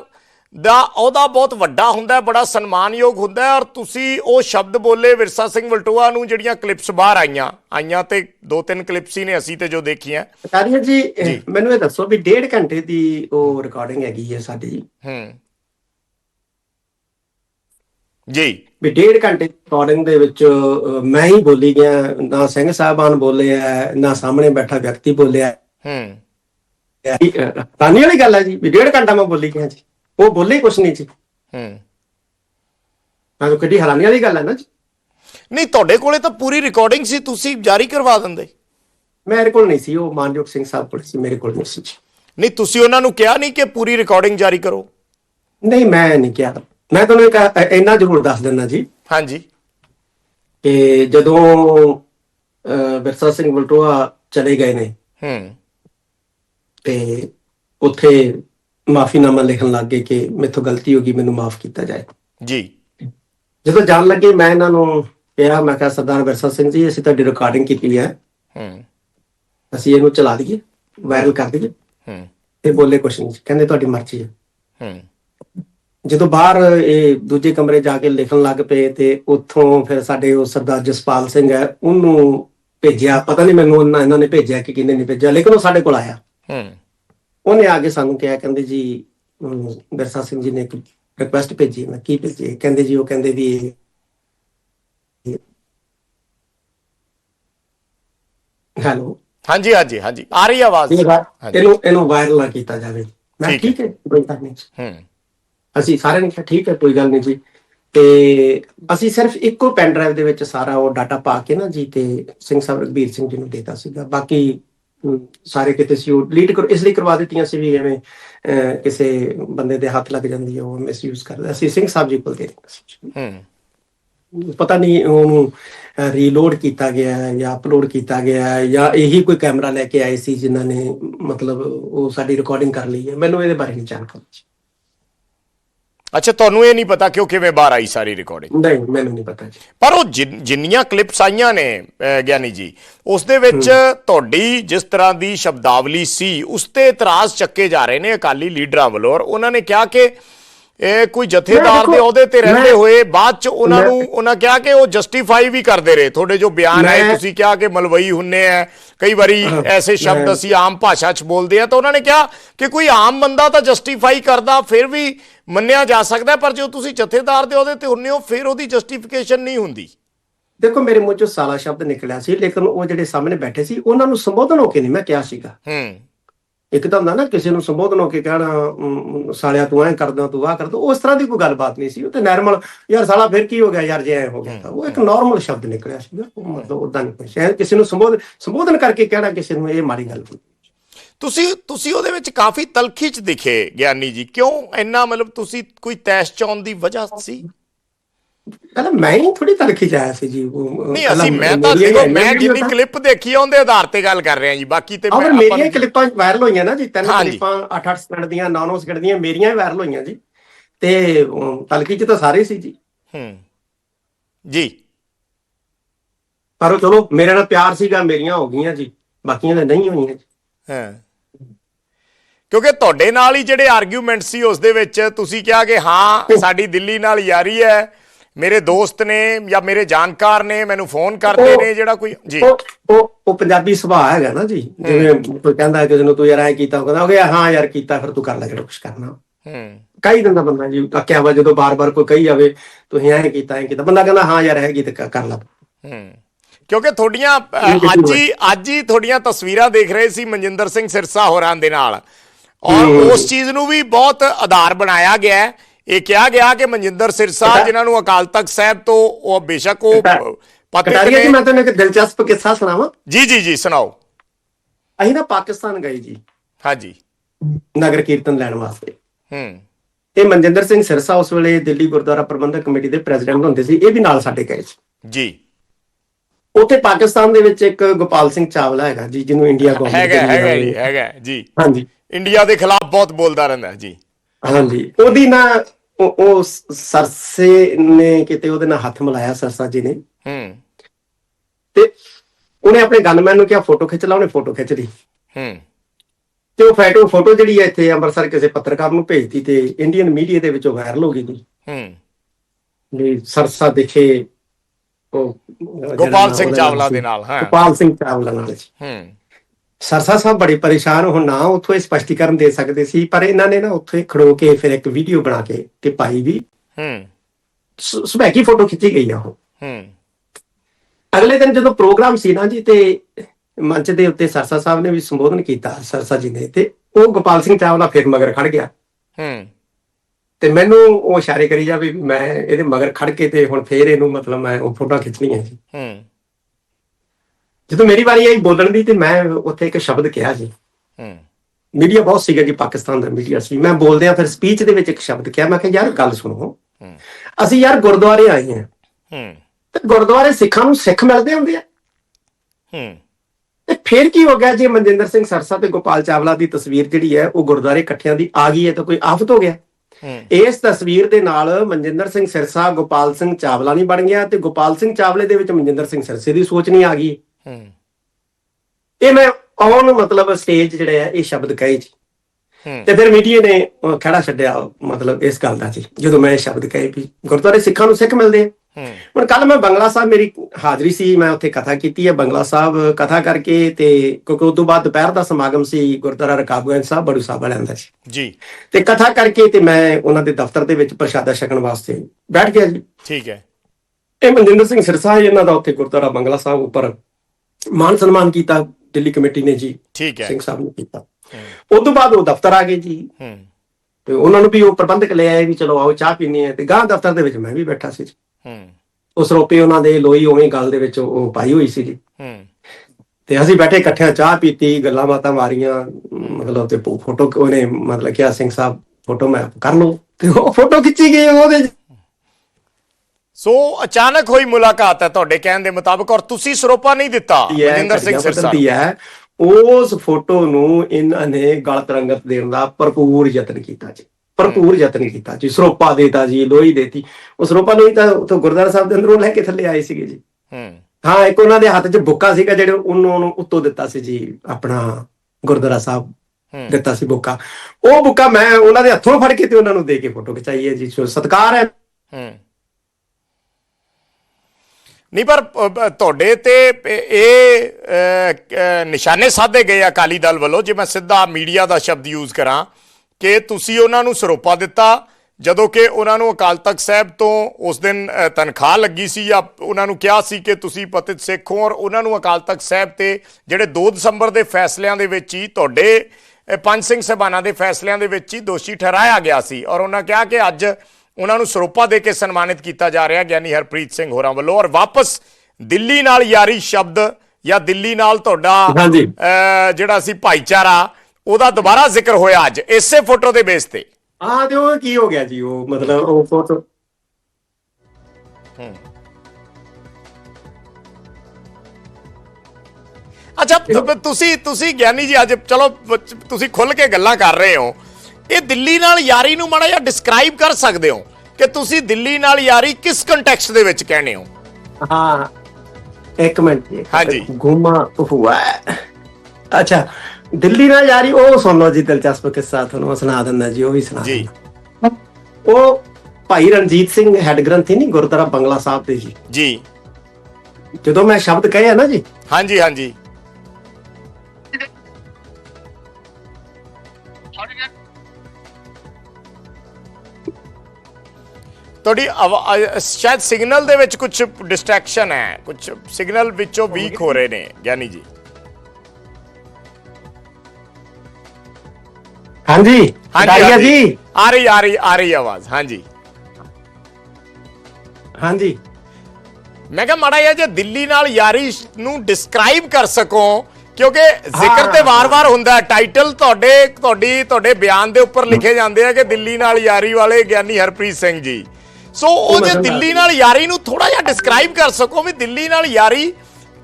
ਦਾ ਅਹੁਦਾ ਬਹੁਤ ਵੱਡਾ ਹੁੰਦਾ ਹੈ ਬੜਾ ਸਨਮਾਨਯੋਗ ਹੁੰਦਾ ਹੈ। ਔਰ ਤੁਸੀਂ ਉਹ ਸ਼ਬਦ ਬੋਲੇ ਵਿਰਸਾ ਸਿੰਘ ਵਲਟੋਆ ਨੂੰ ਜਿਹੜੀਆਂ ਕਲਿੱਪਸ ਬਾਹਰ ਆਈਆਂ ਆਈਆਂ ਤੇ ਦੋ ਤਿੰਨ ਕਲਿੱਪਸ ਹੀ ਨੇ ਅਸੀਂ ਤੇ ਜੋ ਦੇਖੀਆਂ।
ਕਾਰੀਆ ਜੀ ਮੈਨੂੰ ਇਹ ਦੱਸੋ ਵੀ ਡੇਢ ਘੰਟੇ ਦੀ ਉਹ ਰਿਕਾਰਡਿੰਗ ਹੈਗੀ ਹੈ ਸਾਡੀ।
ਹੂੰ। ਜੀ।
ਵੀ ਡੇਢ ਘੰਟੇ ਦੀ ਰਿਕਾਰਡਿੰਗ ਦੇ ਵਿੱਚ ਮੈਂ ਹੀ ਬੋਲੀ ਗਿਆ ਨਾ ਸਿੰਘ ਸਾਹਿਬਾਨ ਬੋਲੇ ਆ ਨਾ ਸਾਹਮਣੇ ਬੈਠਾ ਵਿਅਕਤੀ ਬੋਲਿਆ।
ਹੂੰ।
ਤਾਨੀ ਵਾਲੀ ਗੱਲ ਹੈ ਜੀ ਵੀ ਡੇਢ ਘੰਟਾ ਮੈਂ ਬੋਲੀ ਗਿਆ ਜੀ। ਉਹ ਬੋਲੇ ਕੁਛ ਨਹੀਂ ਜੀ।
ਹੂੰ।
ਤਾਂ ਕਿੱਡੀ ਹੈਰਾਨੀ ਵਾਲੀ ਗੱਲ ਹੈ ਨਾ ਜੀ।
ਨਹੀਂ ਤੁਹਾਡੇ ਕੋਲੇ ਤਾਂ ਪੂਰੀ ਰਿਕਾਰਡਿੰਗ ਸੀ ਤੁਸੀਂ ਜਾਰੀ ਕਰਵਾ ਦਿੰਦੇ।
ਮੇਰੇ ਕੋਲ ਨਹੀਂ ਸੀ ਉਹ ਮਾਨਯੋਗ ਸਿੰਘ ਸਾਹਿਬ ਕੋਲ ਸੀ ਮੇਰੇ ਕੋਲ ਨਹੀਂ ਸੀ ਜੀ।
ਨਹੀਂ ਤੁਸੀਂ ਉਹਨਾਂ ਨੂੰ ਕਿਹਾ ਨਹੀਂ ਕਿ ਪੂਰੀ ਰਿਕਾਰਡਿੰਗ ਜਾਰੀ ਕਰੋ।
ਨਹੀਂ ਮੈਂ ਨਹੀਂ ਕਿਹਾ। ਮੈਂ ਤੁਹਾਨੂੰ ਇੱਕ ਇੰਨਾ ਜ਼ਰੂਰ ਦੱਸ ਦਿੰਦਾ ਜੀ
ਹਾਂਜੀ।
ਕਿ ਜਦੋਂ ਬਿਰਸਾ ਸਿੰਘ ਬਲਟੋਆ ਚਲੇ ਗਏ ਨੇ
ਹੂੰ।
ਤੇ ਉੱਥੇ ਮਾਫੀਨਾਮਾ ਲਿਖਣ ਲੱਗ ਗਏ ਕਿ ਮੇਥੋਂ ਗਲਤੀ ਹੋ ਗਈ ਮੈਨੂੰ ਮਾਫ ਕੀਤਾ ਜਾਏ।
ਜੀ।
ਜਦੋਂ ਜਾਣ ਲੱਗੇ ਮੈਂ ਇਹਨਾਂ ਨੂੰ ਕਿਹਾ ਮੈਂ ਕਿਹਾ ਸਰਦਾਰ ਬਿਰਸਾ ਸਿੰਘ ਜੀ ਅਸੀਂ ਤੁਹਾਡੀ ਰਿਕਾਰਡਿੰਗ ਕੀਤੀ ਹੈ।
ਹੂੰ।
ਅਸੀਂ ਇਹਨੂੰ ਚਲਾ ਦਈਏ ਵਾਇਰਲ ਕਰ ਦਈਏ।
ਹੂੰ।
ਇਹ ਬੋਲੇ ਕੁਛ ਨਹੀਂ ਕਹਿੰਦੇ ਤੁਹਾਡੀ ਮਰਜ਼ੀ ਹੈ।
ਹੂੰ।
ਜਦੋਂ ਬਾਹਰ ਇਹ ਦੂਜੇ ਕਮਰੇ ਜਾ ਕੇ ਲਿਖਣ ਲੱਗ ਪਏ ਤੇ ਉੱਥੋਂ ਫਿਰ ਸਾਡੇ ਉਹ ਸਰਦਾਰ ਜਸਪਾਲ ਸਿੰਘ ਹੈ ਉਹਨੂੰ ਭੇਜਿਆ ਪਤਾ ਨਹੀਂ ਮੈਨੂੰ ਉਹਨਾਂ ਇਹਨਾਂ ਨੇ ਭੇਜਿਆ ਕਿ ਕਿਹਨੇ ਨਹੀਂ ਭੇਜਿਆ ਲੇਕਿਨ ਉਹ ਸਾਡੇ ਕੋਲ ਆਇਆ।
ਹੂੰ।
ਉਹਨੇ ਆ ਕੇ ਸਾਨੂੰ ਕਿਹਾ ਕਹਿੰਦੇ ਜੀ ਬਿਰਸਾ ਸਿੰਘ ਜੀ ਨੇ ਇੱਕ ਰਿਕੁਐਸਟ ਭੇਜੀ ਮੈਂ ਕੀ ਭੇਜੀ ਕਹਿੰਦੇ ਜੀ ਉਹ ਕਹਿੰਦੇ ਵੀ ਹੈਲੋ।
ਹਾਂਜੀ ਹਾਂਜੀ ਹਾਂਜੀ। ਆ ਰਹੀ ਆਵਾਜ਼।
ਇਹਨੂੰ ਇਹਨੂੰ ਵਾਇਰਲ ਨਾ ਕੀਤਾ ਜਾਵੇ। ਮੈਂ
ਠੀਕ ਹੈ।
ਕੋਈ ਗੱਲ ਨਹੀਂ।
ਹੂੰ।
ਅਸੀਂ ਸਾਰਿਆਂ ਨੇ ਕਿਹਾ ਠੀਕ ਹੈ ਕੋਈ ਗੱਲ ਨਹੀਂ ਜੀ। ਤੇ ਅਸੀਂ ਸਿਰਫ ਇੱਕੋ ਪੈਨ ਡਰਾਈਵ ਦੇ ਵਿੱਚ ਸਾਰਾ ਉਹ ਡਾਟਾ ਪਾ ਕੇ ਨਾ ਜੀ ਤੇ ਸਿੰਘ ਸਾਹਿਬ ਰਘਬੀਰ ਸਿੰਘ ਜੀ ਨੂੰ ਦੇਤਾ ਸੀਗਾ। ਬਾਕੀ ਸਾਰੇ ਕਿਤੇ ਸੀ ਉਹ ਡਿਲੀਟ ਕਰ ਇਸ ਲਈ ਕਰਵਾ ਦਿੱਤੀਆਂ ਸੀ ਵੀ ਐਵੇਂ ਕਿਸੇ ਬੰਦੇ ਦੇ ਹੱਥ ਲੱਗ ਜਾਂਦੀ ਹੈ ਉਹ ਮਿਸਯੂਜ਼ ਕਰਦਾ। ਅਸੀਂ ਸਿੰਘ ਸਾਹਿਬ ਜੀ ਕੋਲ ਦੇ ਸੀ।
ਹੂੰ।
ਪਤਾ ਨਹੀਂ ਉਹਨੂੰ ਰੀਲੋਡ ਕੀਤਾ ਗਿਆ ਹੈ ਜਾਂ ਅਪਲੋਡ ਕੀਤਾ ਗਿਆ ਹੈ ਜਾਂ ਇਹੀ ਕੋਈ ਕੈਮਰਾ ਲੈ ਕੇ ਆਏ ਸੀ ਜਿਨ੍ਹਾਂ ਨੇ ਮਤਲਬ ਉਹ ਸਾਡੀ ਰਿਕਾਰਡਿੰਗ ਕਰ ਲਈ ਹੈ। ਮੈਨੂੰ ਇਹਦੇ ਬਾਰੇ ਨਹੀਂ ਜਾਣਕਾਰੀ।
ਅੱਛਾ ਤੁਹਾਨੂੰ ਇਹ ਨਹੀਂ ਪਤਾ ਕਿ ਉਹ ਕਿਵੇਂ ਬਾਹਰ ਆਈ ਸਾਰੀ ਰਿਕਾਰਡਿੰਗ
ਨਹੀਂ ਮੈਨੂੰ ਨਹੀਂ ਪਤਾ ਜੀ।
ਪਰ ਉਹ ਜਿਨ- ਜਿੰਨੀਆਂ ਕਲਿੱਪਸ ਆਈਆਂ ਨੇ ਅਹ, ਗਿਆਨੀ ਜੀ ਉਸ ਦੇ ਵਿੱਚ ਤੁਹਾਡੀ ਜਿਸ ਤਰ੍ਹਾਂ ਦੀ ਸ਼ਬਦਾਵਲੀ ਸੀ ਉਸ ਤੇ ਇਤਰਾਜ਼ ਚੱਕੇ ਜਾ ਰਹੇ ਨੇ ਅਕਾਲੀ ਲੀਡਰਾਂ ਵੱਲੋਂ ਔਰ ਉਹਨਾਂ ਨੇ ਕਿਹਾ ਕਿ ਇਹ ਕੋਈ ਜਥੇਦਾਰ ਦੇ ਅਹੁਦੇ ਤੇ ਰਹਿੰਦੇ ਹੋਏ ਬਾਅਦ ਚ ਉਹਨਾਂ ਨੂੰ ਉਹਨਾਂ ਕਿਹਾ ਕਿ ਉਹ ਜਸਟੀਫਾਈ ਵੀ ਕਰਦੇ ਰਹੇ। ਤੁਹਾਡੇ ਜੋ ਬਿਆਨ ਆਏ
ਮੈਂ-
ਤੁਸੀਂ ਕਿਹਾ ਕਿ ਮਲਵਈ ਹੁੰਨੇ ਆ ਕਈ ਵਾਰੀ ਐਸੇ ਸ਼ਬਦ ਅਸੀਂ ਆਮ ਭਾਸ਼ਾ ਚ ਬੋਲਦੇ ਆ ਤਾਂ ਉਹਨਾਂ ਨੇ ਕਿਹਾ ਕਿ ਕੋਈ ਆਮ ਬੰਦਾ ਤਾਂ ਜਸਟੀਫਾਈ ਕਰਦਾ ਫਿਰ ਵੀ ਮੰਨਿਆ ਜਾ ਸਕਦਾ ਹੈ, ਪਰ ਜੋ ਤੁਸੀਂ ਜਥੇਦਾਰ ਦੇ ਅਹੁਦੇ ਤੇ ਹੁੰਨੇ ਹੋ ਫਿਰ ਉਹਦੀ ਜਸਟੀਫਿਕੇਸ਼ਨ ਨਹੀਂ ਹੁੰਦੀ।
ਦੇਖੋ ਮੇਰੇ ਮੂੰਹ ਚੋਂ ਸਾਲਾ ਸ਼ਬਦ ਨਿਕਲਿਆ ਸੀ ਲੇਕਿਨ ਉਹ ਜਿਹੜੇ ਸਾਹਮਣੇ ਬੈਠੇ ਸੀ ਉਹਨਾਂ ਨੂੰ ਸੰਬੋਧਨ ਹੋ ਕੇ ਨਹੀਂ ਮੈਂ ਕਿਹਾ ਸੀਗਾ।
ਹੂੰ।
ਇੱਕ ਤਾਂ ਨਾ ਕਿਸੇ ਨੂੰ ਸੰਬੋਧਨ ਹੋ ਕੇ ਕਹਿਣਾ ਸਾਲਿਆ ਤੂੰ ਐਂ ਕਰਦਾ, ਤੂੰ ਆਹ ਕਰਦਾ। ਉਸ ਤਰ੍ਹਾਂ ਦੀ ਕੋਈ ਗੱਲਬਾਤ ਨਹੀਂ ਸੀ। ਉਹ ਤੇ ਨਾਰਮਲ ਯਾਰ ਸਾਲਾ ਫਿਰ ਕੀ ਹੋ ਗਿਆ? ਯਾਰ ਜੇ ਐ ਹੋ ਗਿਆ ਉਹ ਇੱਕ ਨਾਰਮਲ ਸ਼ਬਦ ਨਿਕਲਿਆ ਸੀਗਾ ਉਹ ਮਤਲਬ ਉਦਾਂ ਨਹੀਂ ਸ਼ਾਇਦ ਕਿਸੇ ਨੂੰ ਸੰਬੋਧਨ ਸੰਬੋਧਨ ਕਰਕੇ ਕਹਿਣਾ ਕਿਸੇ ਨੂੰ ਇਹ ਮਾੜੀ ਗੱਲ ਹੋਈ।
ਤੁਸੀਂ ਤੁਸੀਂ ਉਹਦੇ ਵਿੱਚ ਕਾਫੀ ਤਲਖੀ ਚ ਦਿਖੇ, ਗਿਆਨੀ ਜੀ। ਕਿਉਂ ਇੰਨਾ ਮਤਲਬ ਤੁਸੀਂ ਕੋਈ ਤੈਸ਼ ਚਾਉਣ ਦੀ ਵਜ੍ਹਾ ਸੀ?
ਕਹਿੰਦਾ ਮੈਂ ਹੀ ਥੋੜੀ ਤਲਖੀ ਜਾਇਆ ਸੀ ਜੀ
ਨਹੀਂ ਅਸੀਂ ਮੈਂ ਤਾਂ ਦੇਖੋ ਮੈਂ ਜਿੰਨੀ ਕਲਿੱਪ ਦੇਖੀ ਆ ਉਹਦੇ ਆਧਾਰ ਤੇ ਗੱਲ ਕਰ ਰਿਹਾ ਜੀ ਬਾਕੀ ਤੇ ਮੈਂ
ਮੇਰੀਆਂ ਕਲਿੱਪਾਂ ਵਾਇਰਲ ਹੋਈਆਂ ਨਾ ਜੀ ਤਿੰਨ। ਕਲਿੱਪਾਂ 8-8 ਸਕਿੰਟ ਦੀਆਂ 9-9 ਸਕਿੰਟ ਦੀਆਂ ਮੇਰੀਆਂ ਵਾਇਰਲ ਹੋਈਆਂ ਜੀ। ਤੇ ਤਲਖੀ ਚ ਤਾਂ ਸਾਰੇ ਸੀ ਜੀ।
ਹੂੰ। ਜੀ।
ਪਰ ਚਲੋ ਮੇਰੇ ਨਾਲ ਪਿਆਰ ਸੀਗਾ ਮੇਰੀਆਂ ਹੋ ਗਈਆਂ ਜੀ ਬਾਕੀਆਂ ਤਾਂ ਨਹੀਂ ਹੋਈਆਂ ਜੀ।
ਹਾਂ। ਕਿਉਂਕਿ ਤੁਹਾਡੇ ਨਾਲ ਹੀ ਜਿਹੜੇ ਆਰਗੂਮੈਂਟ ਸੀ ਉਸ ਦੇ ਵਿੱਚ ਤੁਸੀਂ ਕਿਹਾ ਕਿ ਹਾਂ ਸਾਡੀ ਦਿੱਲੀ ਨਾਲ ਯਾਰੀ ਹੈ ਮੇਰੇ ਦੋਸਤ ਨੇ ਜਾਂ ਮੇਰੇ ਜਾਣਕਾਰ ਨੇ ਮੈਨੂੰ ਫੋਨ ਕਰਦੇ ਨੇ ਜਿਹੜਾ ਕੋਈ ਜੀ।
ਉਹ ਉਹ ਪੰਜਾਬੀ ਸੁਭਾਅ ਹੈਗਾ ਨਾ ਜੀ। ਜਿਵੇਂ ਕੋਈ ਕਹਿੰਦਾ ਕਿਸੇ ਨੂੰ ਤੂੰ ਯਾਰ ਐ ਕੀਤਾ ਉਹ ਕਹਿੰਦਾ ਹਾਂ ਯਾਰ ਕੀਤਾ ਫਿਰ ਤੂੰ ਕਰ ਲੈ ਜਿਹੜਾ ਕੁਛ ਕਰਨਾ।
ਹੂੰ।
ਕਹੀ ਦਿੰਦਾ ਬੰਦਾ ਜੀ ਅੱਕਿਆ ਵਾ ਜਦੋਂ ਬਾਰ-ਬਾਰ ਕੋਈ ਕਹੀ ਜਾਵੇ ਤੁਸੀਂ ਐਂ ਕੀਤਾ ਐਂ ਕੀਤਾ। ਬੰਦਾ ਕਹਿੰਦਾ ਹਾਂ ਯਾਰ ਹੈਗੀ ਤੇ ਕ- ਕਰ ਲੈ।
ਹੂੰ। ਕਿਉਂਕਿ ਤੁਹਾਡੀਆਂ ਅੱਜ ਹੀ ਅੱਜ ਹੀ ਤੁਹਾਡੀਆਂ ਤਸਵੀਰਾਂ ਦੇਖ ਰਹੇ ਸੀ ਮਨਜਿੰਦਰ ਸਿੰਘ ਸਿਰਸਾ ਹੋਰਾਂ ਦੇ ਨਾਲ। ਔਰ। ਉਸ ਚੀਜ਼ ਨੂੰ ਵੀ ਬਹੁਤ ਆਧਾਰ ਬਣਾਇਆ ਗਿਆ ਹੈ। ਇਹ ਕਿਹਾ ਗਿਆ ਕਿ ਮਨਜਿੰਦਰ ਸਿਰਸਾ ਜਿਨ੍ਹਾਂ ਨੂੰ ਅਕਾਲ ਤਖਤ ਸਾਹਿਬ ਤੋਂ ਉਹ ਬੇਸ਼ੱਕ ਉਹ ਪਤਿਤ ਨੇ
ਮੈਂ ਤੁਹਾਨੂੰ ਇੱਕ ਦਿਲਚਸਪ ਕਿੱਸਾ ਸੁਣਾਵਾਂ।
ਜੀ ਜੀ ਜੀ ਸੁਣਾਓ।
ਅਸੀਂ ਨਾ ਪਾਕਿਸਤਾਨ ਗਏ ਜੀ
ਹਾਂਜੀ।
ਨਗਰ ਕੀਰਤਨ ਲੈਣ ਵਾਸਤੇ।
ਹੂੰ।
ਤੇ ਮਨਜਿੰਦਰ ਸਿੰਘ ਸਿਰਸਾ ਉਸ ਵੇਲੇ ਦਿੱਲੀ ਗੁਰਦੁਆਰਾ ਪ੍ਰਬੰਧਕ ਕਮੇਟੀ ਦੇ ਪ੍ਰੈਜ਼ੀਡੈਂਟ ਹੁੰਦੇ ਸੀ ਇਹ ਵੀ ਨਾਲ ਸਾਡੇ ਗਏ ਸੀ।
ਜੀ।
ਉੱਥੇ ਪਾਕਿਸਤਾਨ ਦੇ ਵਿੱਚ ਇੱਕ ਗੋਪਾਲ ਸਿੰਘ ਚਾਵਲਾ ਹੈਗਾ ਜੀ ਜਿਹਨੂੰ ਇੰਡੀਆ ਗਵਰਨਮੈਂਟ
ਹੈਗਾ ਹੈਗਾ ਜੀ ਹੈਗਾ ਜੀ।
ਹਾਂਜੀ।
ਇੰਡੀਆ ਦੇ ਖਿਲਾਫ ਬਹੁਤ ਬੋਲਦਾ ਰਹਿੰਦਾ ਜੀ।
ਹਾਂਜੀ। ਉਹਦੀ ਨਾ ਉਹ ਸਰਸੇ ਨੇ ਕਿਤੇ ਉਹਦੇ ਨਾਲ ਹੱਥ ਮਿਲਾਇਆ ਸਰਸਾ ਜੀ ਨੇ।
ਹੂੰ।
ਤੇ ਉਹਨੇ ਆਪਣੇ ਗਨਮੈਨ ਨੂੰ ਕਿਹਾ ਫੋਟੋ ਖਿੱਚ ਲਾ ਉਹਨੇ ਫੋਟੋ ਖਿੱਚ ਲਈ।
ਹੂੰ।
ਤੇ ਉਹ ਫੋਟੋ ਫੋਟੋ ਜਿਹੜੀ ਹੈ ਇੱਥੇ ਅੰਮ੍ਰਿਤਸਰ ਕਿਸੇ ਪੱਤਰਕਾਰ ਨੂੰ ਭੇਜਤੀ ਤੇ ਇੰਡੀਅਨ ਮੀਡੀਆ ਦੇ ਵਿੱਚ ਉਹ ਵਾਇਰਲ ਹੋ ਗਈ ਜੀ
ਹੂੰ।
ਵੀ ਸਰਸਾ ਦਿਖੇ ਉਹ
ਗੋਪਾਲ ਸਿੰਘ ਚਾਵਲਾ ਦੇ ਨਾਲ ਹਾਂ।
ਗੋਪਾਲ ਸਿੰਘ ਚਾਵਲਾ ਨਾਲ।
ਹੂੰ।
ਸਰਸਾ ਸਾਹਿਬ ਬੜੇ ਪਰੇਸ਼ਾਨ ਹੋ ਨਾ ਉੱਥੋਂ ਇਹ ਸਪਸ਼ਟੀਕਰਨ ਦੇ ਸਕਦੇ ਸੀ ਪਰ ਇਹਨਾਂ ਨੇ ਨਾ ਉੱਥੇ ਖੜੋ ਕੇ ਫਿਰ ਇੱਕ ਵੀਡੀਓ ਬਣਾ ਕੇ ਤੇ ਪਾਈ ਵੀ
ਹੂੰ।
ਸ- ਸੁਭੈਕੀ ਫੋਟੋ ਖਿੱਚੀ ਗਈ ਆ ਉਹ।
ਹੂੰ।
ਅਗਲੇ ਦਿਨ ਜਦੋਂ ਪ੍ਰੋਗਰਾਮ ਸੀ ਨਾ ਜੀ ਤੇ ਮੰਚ ਦੇ ਉੱਤੇ ਸਰਸਾ ਸਾਹਿਬ ਨੇ ਵੀ ਸੰਬੋਧਨ ਕੀਤਾ ਸਰਸਾ ਜੀ ਨੇ ਤੇ ਉਹ ਗੋਪਾਲ ਸਿੰਘ ਚਾਵਲਾ ਫਿਰ ਮਗਰ ਖੜ ਗਿਆ।
ਹੂੰ।
ਤੇ ਮੈਨੂੰ ਉਹ ਇਸ਼ਾਰੇ ਕਰੀ ਜਾ ਵੀ ਮੈਂ ਇਹਦੇ ਮਗਰ ਖੜ ਕੇ ਤੇ ਹੁਣ ਫੇਰ ਇਹਨੂੰ ਮਤਲਬ ਮੈਂ ਉਹ ਫੋਟੋ ਖਿੱਚਣੀ ਹੈ ਜੀ।
ਹੂੰ।
ਜਦੋਂ ਮੇਰੀ ਵਾਰੀ ਆਈ ਬੋਲਣ ਦੀ ਤੇ ਮੈਂ ਉੱਥੇ ਇੱਕ ਸ਼ਬਦ ਕਿਹਾ ਜੀ
ਹੂੰ।
ਮੀਡੀਆ ਬਹੁਤ ਸੀਗਾ ਜੀ ਪਾਕਿਸਤਾਨ ਦਾ ਮੀਡੀਆ ਸੀ। ਮੈਂ ਬੋਲਦਿਆਂ ਫਿਰ ਸਪੀਚ ਦੇ ਵਿੱਚ ਇੱਕ ਸ਼ਬਦ ਕਿਹਾ। ਮੈਂ ਕਿਹਾ ਯਾਰ ਗੱਲ ਸੁਣੋ।
ਹੂੰ।
ਅਸੀਂ ਯਾਰ ਗੁਰਦੁਆਰੇ ਆਏ ਹਾਂ।
ਹੂੰ।
ਤੇ ਗੁਰਦੁਆਰੇ ਸਿੱਖਾਂ ਨੂੰ ਸਿੱਖ ਮਿਲਦੇ ਹੁੰਦੇ ਆ।
ਹੂੰ।
ਤੇ ਫਿਰ ਕੀ ਹੋ ਗਿਆ? ਜੇ ਮਨਜਿੰਦਰ ਸਿੰਘ ਸਰਸਾ ਤੇ ਗੋਪਾਲ ਚਾਵਲਾ ਦੀ ਤਸਵੀਰ ਜਿਹੜੀ ਹੈ ਉਹ ਗੁਰਦੁਆਰੇ ਇਕੱਠਿਆਂ ਦੀ ਆ ਗਈ ਹੈ ਤਾਂ ਕੋਈ ਆਫਤ ਹੋ ਗਿਆ। ਇਸ ਤਸਵੀਰ ਦੇ ਨਾਲ ਮਨਜਿੰਦਰ ਸਿੰਘ ਸਿਰਸਾ ਗੋਪਾਲ ਸਿੰਘ ਚਾਵਲਾ ਨਹੀਂ ਬਣ ਗਿਆ ਤੇ ਗੋਪਾਲ ਸਿੰਘ ਚਾਵਲੇ ਦੇ ਵਿੱਚ ਮਨਜਿੰਦਰ ਸਿੰਘ ਸਿਰਸੇ ਦੀ ਸੋਚ ਨਹੀਂ ਆ ਗਈ।
ਹੂੰ।
ਇਹ ਮੈਂ ਔਨ ਮਤਲਬ ਸਟੇਜ ਜਿਹੜੇ ਆ ਇਹ ਸ਼ਬਦ ਕਹੇ ਜੀ। ਤੇ ਫਿਰ ਮੀਡੀਆ ਨੇ ਖੜਾ ਛੱਡਿਆ ਮਤਲਬ ਇਸ ਗੱਲ ਦਾ ਜੀ ਜਦੋਂ ਮੈਂ ਇਹ ਸ਼ਬਦ ਕਹੇ ਵੀ ਗੁਰਦੁਆਰੇ ਸਿੱਖਾਂ ਨੂੰ ਸਿੱਖ ਮਿਲਦੇ ਆ।
ਹੂੰ।
ਹੁਣ ਕੱਲ ਮੈਂ ਬੰਗਲਾ ਸਾਹਿਬ ਮੇਰੀ ਹਾਜ਼ਰੀ ਸੀ ਮੈਂ ਉੱਥੇ ਕਥਾ ਕੀਤੀ ਹੈ ਬੰਗਲਾ ਸਾਹਿਬ ਕਥਾ ਕਰਕੇ ਤੇ ਕਿਉਂਕਿ ਉਸ ਤੋਂ ਬਾਅਦ ਦੁਪਹਿਰ ਦਾ ਸਮਾਗਮ ਸੀ ਗੁਰਦੁਆਰਾ ਰਕਾਬਗੰਜ ਸਾਹਿਬ ਬੜੂ ਸਾਹਿਬ ਵਾਲਿਆਂ ਦਾ ਸੀ
ਜੀ।
ਤੇ ਕਥਾ ਕਰਕੇ ਤੇ ਮੈਂ ਉਹਨਾਂ ਦੇ ਦਫ਼ਤਰ ਦੇ ਵਿੱਚ ਪ੍ਰਸ਼ਾਦਾ ਛਕਣ ਵਾਸਤੇ ਬੈਠ ਗਿਆ ਜੀ।
ਠੀਕ ਹੈ।
ਇਹ ਮਨਜਿੰਦਰ ਸਿੰਘ ਸਿਰਸਾ ਜੀ ਇਹਨਾਂ ਦਾ ਉੱਥੇ ਗੁਰਦੁਆਰਾ ਬੰਗਲਾ ਸਾਹਿਬ ਉੱਪਰ ਮਾਨ ਸਨਮਾਨ ਕੀਤਾ ਦਿੱਲੀ ਕਮੇਟੀ ਨੇ ਜੀ
ਠੀਕ ਹੈ।
ਸਿੰਘ ਸਾਹਿਬ ਨੇ ਕੀਤਾ। ਉਸ ਤੋਂ ਬਾਅਦ ਉਹ ਦਫ਼ਤਰ ਆ ਗਏ ਜੀ।
ਹੂੰ।
ਤੇ ਉਹਨਾਂ ਨੂੰ ਵੀ ਉਹ ਪ੍ਰਬੰਧਕ ਲੈ ਆਏ ਵੀ ਚਲੋ ਆਓ ਚਾਹ ਪੀਣੀ ਹੈ। ਤੇ ਗਾਂ ਦਫ਼ਤਰ ਦੇ ਵਿੱਚ ਮੈਂ ਵੀ ਬੈਠਾ ਸੀ ਜੀ।
ਹੂੰ।
ਉਸ ਰੋਪੇ ਉਹਨਾਂ ਦੇ ਲੋਈ ਉਵੇਂ ਗੱਲ ਦੇ ਵਿੱਚ ਉਹ ਪਾਈ ਹੋਈ ਸੀ ਜੀ।
ਹੂੰ।
ਤੇ ਅਸੀਂ ਬੈਠੇ ਇਕੱਠਿਆਂ ਚਾਹ ਪੀਤੀ ਗੱਲਾਂ ਬਾਤਾਂ ਮਾਰੀਆਂ। ਮਤਲਬ ਤੇ ਫੋਟੋ ਉਹਨੇ ਮਤਲਬ ਕਿਹਾ ਸਿੰਘ ਸਾਹਿਬ ਫੋਟੋ ਮੈਂ ਕਰ ਲਓ। ਤੇ ਉਹ ਫੋਟੋ ਖਿੱਚੀ ਗਈ ਉਹਦੇ।
ਸੋ ਅਚਾਨਕ ਹੋਈ ਮੁਲਾਕਾਤ ਹੈ ਤੁਹਾਡੇ ਕਹਿਣ ਦੇ ਮੁਤਾਬਕ ਔਰ ਤੁਸੀਂ ਸਰੋਪਾ ਨਹੀਂ ਦਿੱਤਾ ਮਨਿੰਦਰ ਸਿੰਘ ਸਿਰਸਾ
ਹੈ। ਉਸ ਫੋਟੋ ਨੂੰ ਇਹਨਾਂ ਨੇ ਗਲਤ ਰੰਗਤ ਦੇਣ ਦਾ ਭਰਪੂਰ ਯਤਨ ਕੀਤਾ ਜੀ। ਭਰਪੂਰ ਯਤਨ ਕੀਤਾ ਜੀ। ਸਰੋਪਾ ਦੇਤਾ ਜੀ ਲੋਈ ਦੇਤੀ। ਉਹ ਸਰੋਪਾ ਲੋਈ ਤਾਂ ਉਥੋਂ ਗੁਰਦੁਆਰਾ ਸਾਹਿਬ ਦੇ ਅੰਦਰੋਂ ਲੈ ਕੇ ਥੱਲੇ ਆਏ ਸੀਗੇ ਜੀ।
ਹੂੰ।
ਹਾਂ ਇੱਕ ਉਹਨਾਂ ਦੇ ਹੱਥ 'ਚ ਬੁੱਕਾ ਸੀਗਾ ਜਿਹੜੇ ਉਹਨੂੰ ਉਹਨੂੰ ਉੱਤੋਂ ਦਿੱਤਾ ਸੀ ਜੀ ਆਪਣਾ ਗੁਰਦੁਆਰਾ ਸਾਹਿਬ ਦਿੱਤਾ ਸੀ ਬੁੱਕਾ। ਉਹ ਬੁੱਕਾ ਮੈਂ ਉਹਨਾਂ ਦੇ ਹੱਥੋਂ ਫੜ ਕੇ ਤੇ ਉਹਨਾਂ ਨੂੰ ਦੇ ਕੇ ਫੋਟੋ ਖਿਚਾਈ ਹੈ ਜੀ। ਸਤਿਕਾਰ ਹੈ।
ਹੂੰ। ਨਹੀਂ, ਪਰ ਤੁਹਾਡੇ ਤੇ ਇਹ ਨਿਸ਼ਾਨੇ ਸਾਧੇ ਗਏ ਅਕਾਲੀ ਦਲ ਵੱਲੋਂ, ਜੇ ਮੈਂ ਸਿੱਧਾ ਮੀਡੀਆ ਦਾ ਸ਼ਬਦ ਯੂਜ਼ ਕਰਾਂ, ਕਿ ਤੁਸੀਂ ਉਹਨਾਂ ਨੂੰ ਸਰੋਪਾ ਦਿੱਤਾ, ਜਦੋਂ ਕਿ ਉਹਨਾਂ ਨੂੰ ਅਕਾਲ ਤਖਤ ਸਾਹਿਬ ਤੋਂ ਉਸ ਦਿਨ ਤਨਖਾਹ ਲੱਗੀ ਸੀ, ਜਾਂ ਉਹਨਾਂ ਨੂੰ ਕਿਹਾ ਸੀ ਕਿ ਤੁਸੀਂ ਪਤਿਤ ਸਿੱਖ ਹੋ, ਔਰ ਉਹਨਾਂ ਨੂੰ ਅਕਾਲ ਤਖਤ ਸਾਹਿਬ ਤੇ ਜਿਹੜੇ 2 ਦਸੰਬਰ ਦੇ ਫੈਸਲਿਆਂ ਦੇ ਵਿੱਚ ਹੀ ਤੁਹਾਡੇ ਪੰਜ ਸਿੰਘ ਸਭਾਨਾਂ ਦੇ ਫੈਸਲਿਆਂ ਦੇ ਵਿੱਚ ਹੀ ਦੋਸ਼ੀ ਠਹਿਰਾਇਆ ਗਿਆ ਸੀ, ਔਰ ਉਹਨਾਂ ਕਿਹਾ ਕਿ ਅੱਜ ਉਹਨਾਂ ਨੂੰ ਸਰੋਪਾ ਦੇ ਕੇ ਸਨਮਾਨਿਤ ਕੀਤਾ ਜਾ ਰਿਹਾ ਗਿਆਨੀ ਹਰਪ੍ਰੀਤ ਸਿੰਘ ਹੋਰਾਂ ਵੱਲੋਂ ਔਰ ਵਾਪਸ ਦਿੱਲੀ ਨਾਲ ਯਾਰੀ ਸ਼ਬਦ ਜਾਂ ਦਿੱਲੀ ਨਾਲ ਤੁਹਾਡਾ ਜਿਹੜਾ ਸੀ ਭਾਈਚਾਰਾ ਉਹਦਾ ਦੁਬਾਰਾ ਜ਼ਿਕਰ ਹੋਇਆ ਅੱਜ ਇਸੇ ਫੋਟੋ ਦੇ ਬੇਸ ਤੇ।
ਹਾਂ ਤੇ ਉਹ ਕੀ ਹੋ ਗਿਆ ਜੀ ਉਹ ਮਤਲਬ ਉਹ ਫੋਟੋ।
ਅੱਛਾ ਤੁਸੀਂ ਤੁਸੀਂ ਗਿਆਨੀ ਜੀ ਅੱਜ ਚਲੋ ਤੁਸੀਂ ਖੁੱਲ ਕੇ ਗੱਲਾਂ ਕਰ ਰਹੇ ਹੋ। ਇਹ ਦਿੱਲੀ ਨਾਲ ਯਾਰੀ ਨੂੰ ਮਾੜਾ ਜਿਹਾ ਡਿਸਕ੍ਰਾਈਬ ਕਰ ਸਕਦੇ ਹੋ ਕਿ ਤੁਸੀਂ ਦਿੱਲੀ ਨਾਲ ਯਾਰੀ ਕਿਸ ਕੰਟੈਕਸਟ ਦੇ ਵਿੱਚ ਕਹਿੰਦੇ ਹੋ?
ਹਾਂ ਇੱਕ ਮਿੰਟ ਜੀ
ਹਾਂਜੀ।
ਗੁਮਾ ਹੁਆ ਅੱਛਾ ਦਿੱਲੀ ਨਾਲ ਯਾਰੀ ਉਹ ਸੁਣ ਲਓ ਜੀ ਦਿਲਚਸਪ ਕਿੱਸਾ ਤੁਹਾਨੂੰ ਸੁਣਾ ਦਿੰਦਾ ਜੀ ਉਹ ਵੀ ਸੁਣਾ
ਜੀ।
ਉਹ ਭਾਈ ਰਣਜੀਤ ਸਿੰਘ ਹੈਡ ਗ੍ਰੰਥੀ ਨਹੀਂ ਗੁਰਦੁਆਰਾ ਬੰਗਲਾ ਸਾਹਿਬ ਦੇ ਜੀ।
ਜੀ।
ਜਦੋਂ ਮੈਂ ਸ਼ਬਦ ਕਹੇ ਆ ਨਾ ਜੀ
ਹਾਂਜੀ ਹਾਂਜੀ। ਤੁਹਾਡੀ ਆਵਾ- ਅ, ਸ਼ਾਇਦ ਸਿਗਨਲ ਦੇ ਵਿੱਚ ਕੁਝ ਡਿਸਟਰੈਕਸ਼ਨ ਹੈ। ਕੁਝ ਸਿਗਨਲ ਵਿੱਚੋਂ ਵੀਕ ਹੋ ਰਹੇ ਨੇ ਗਿਆਨੀ ਜੀ।
ਹਾਂਜੀ
ਹਾਂਜੀ
ਜੀ?
ਆ ਰਹੀ ਆ ਰਹੀ ਆ ਰਹੀ ਆਵਾਜ਼ ਹਾਂਜੀ।
ਹਾਂਜੀ।
ਮੈਂ ਕਿਹਾ ਮਾੜਾ ਜਿਹਾ ਜੇ ਦਿੱਲੀ ਨਾਲ ਯਾਰੀ ਨੂੰ ਡਿਸਕ੍ਰਾਈਬ ਕਰ ਸਕੋ ਕਿਉਂਕਿ ਜ਼ਿਕਰ। ਤੇ ਵਾਰ-ਵਾਰ ਹੁੰਦਾ ਹੈ ਟਾਈਟਲ ਤੁਹਾਡੇ ਤੁਹਾਡੀ ਤੁਹਾਡੇ ਬਿਆਨ ਦੇ ਉੱਪਰ ਲਿਖੇ ਜਾਂਦੇ ਆ ਕਿ ਦਿੱਲੀ ਨਾਲ ਯਾਰੀ ਵਾਲੇ ਗਿਆਨੀ ਹਰਪ੍ਰੀਤ ਸਿੰਘ ਜੀ। ਸੋ ਉਹ ਜੇ ਦਿੱਲੀ ਨਾਲ ਯਾਰੀ ਨੂੰ ਥੋੜਾ ਜਿਹਾ ਡਿਸਕ੍ਰਾਈਬ ਕਰ ਸਕੋ ਵੀ ਦਿੱਲੀ ਨਾਲ ਯਾਰੀ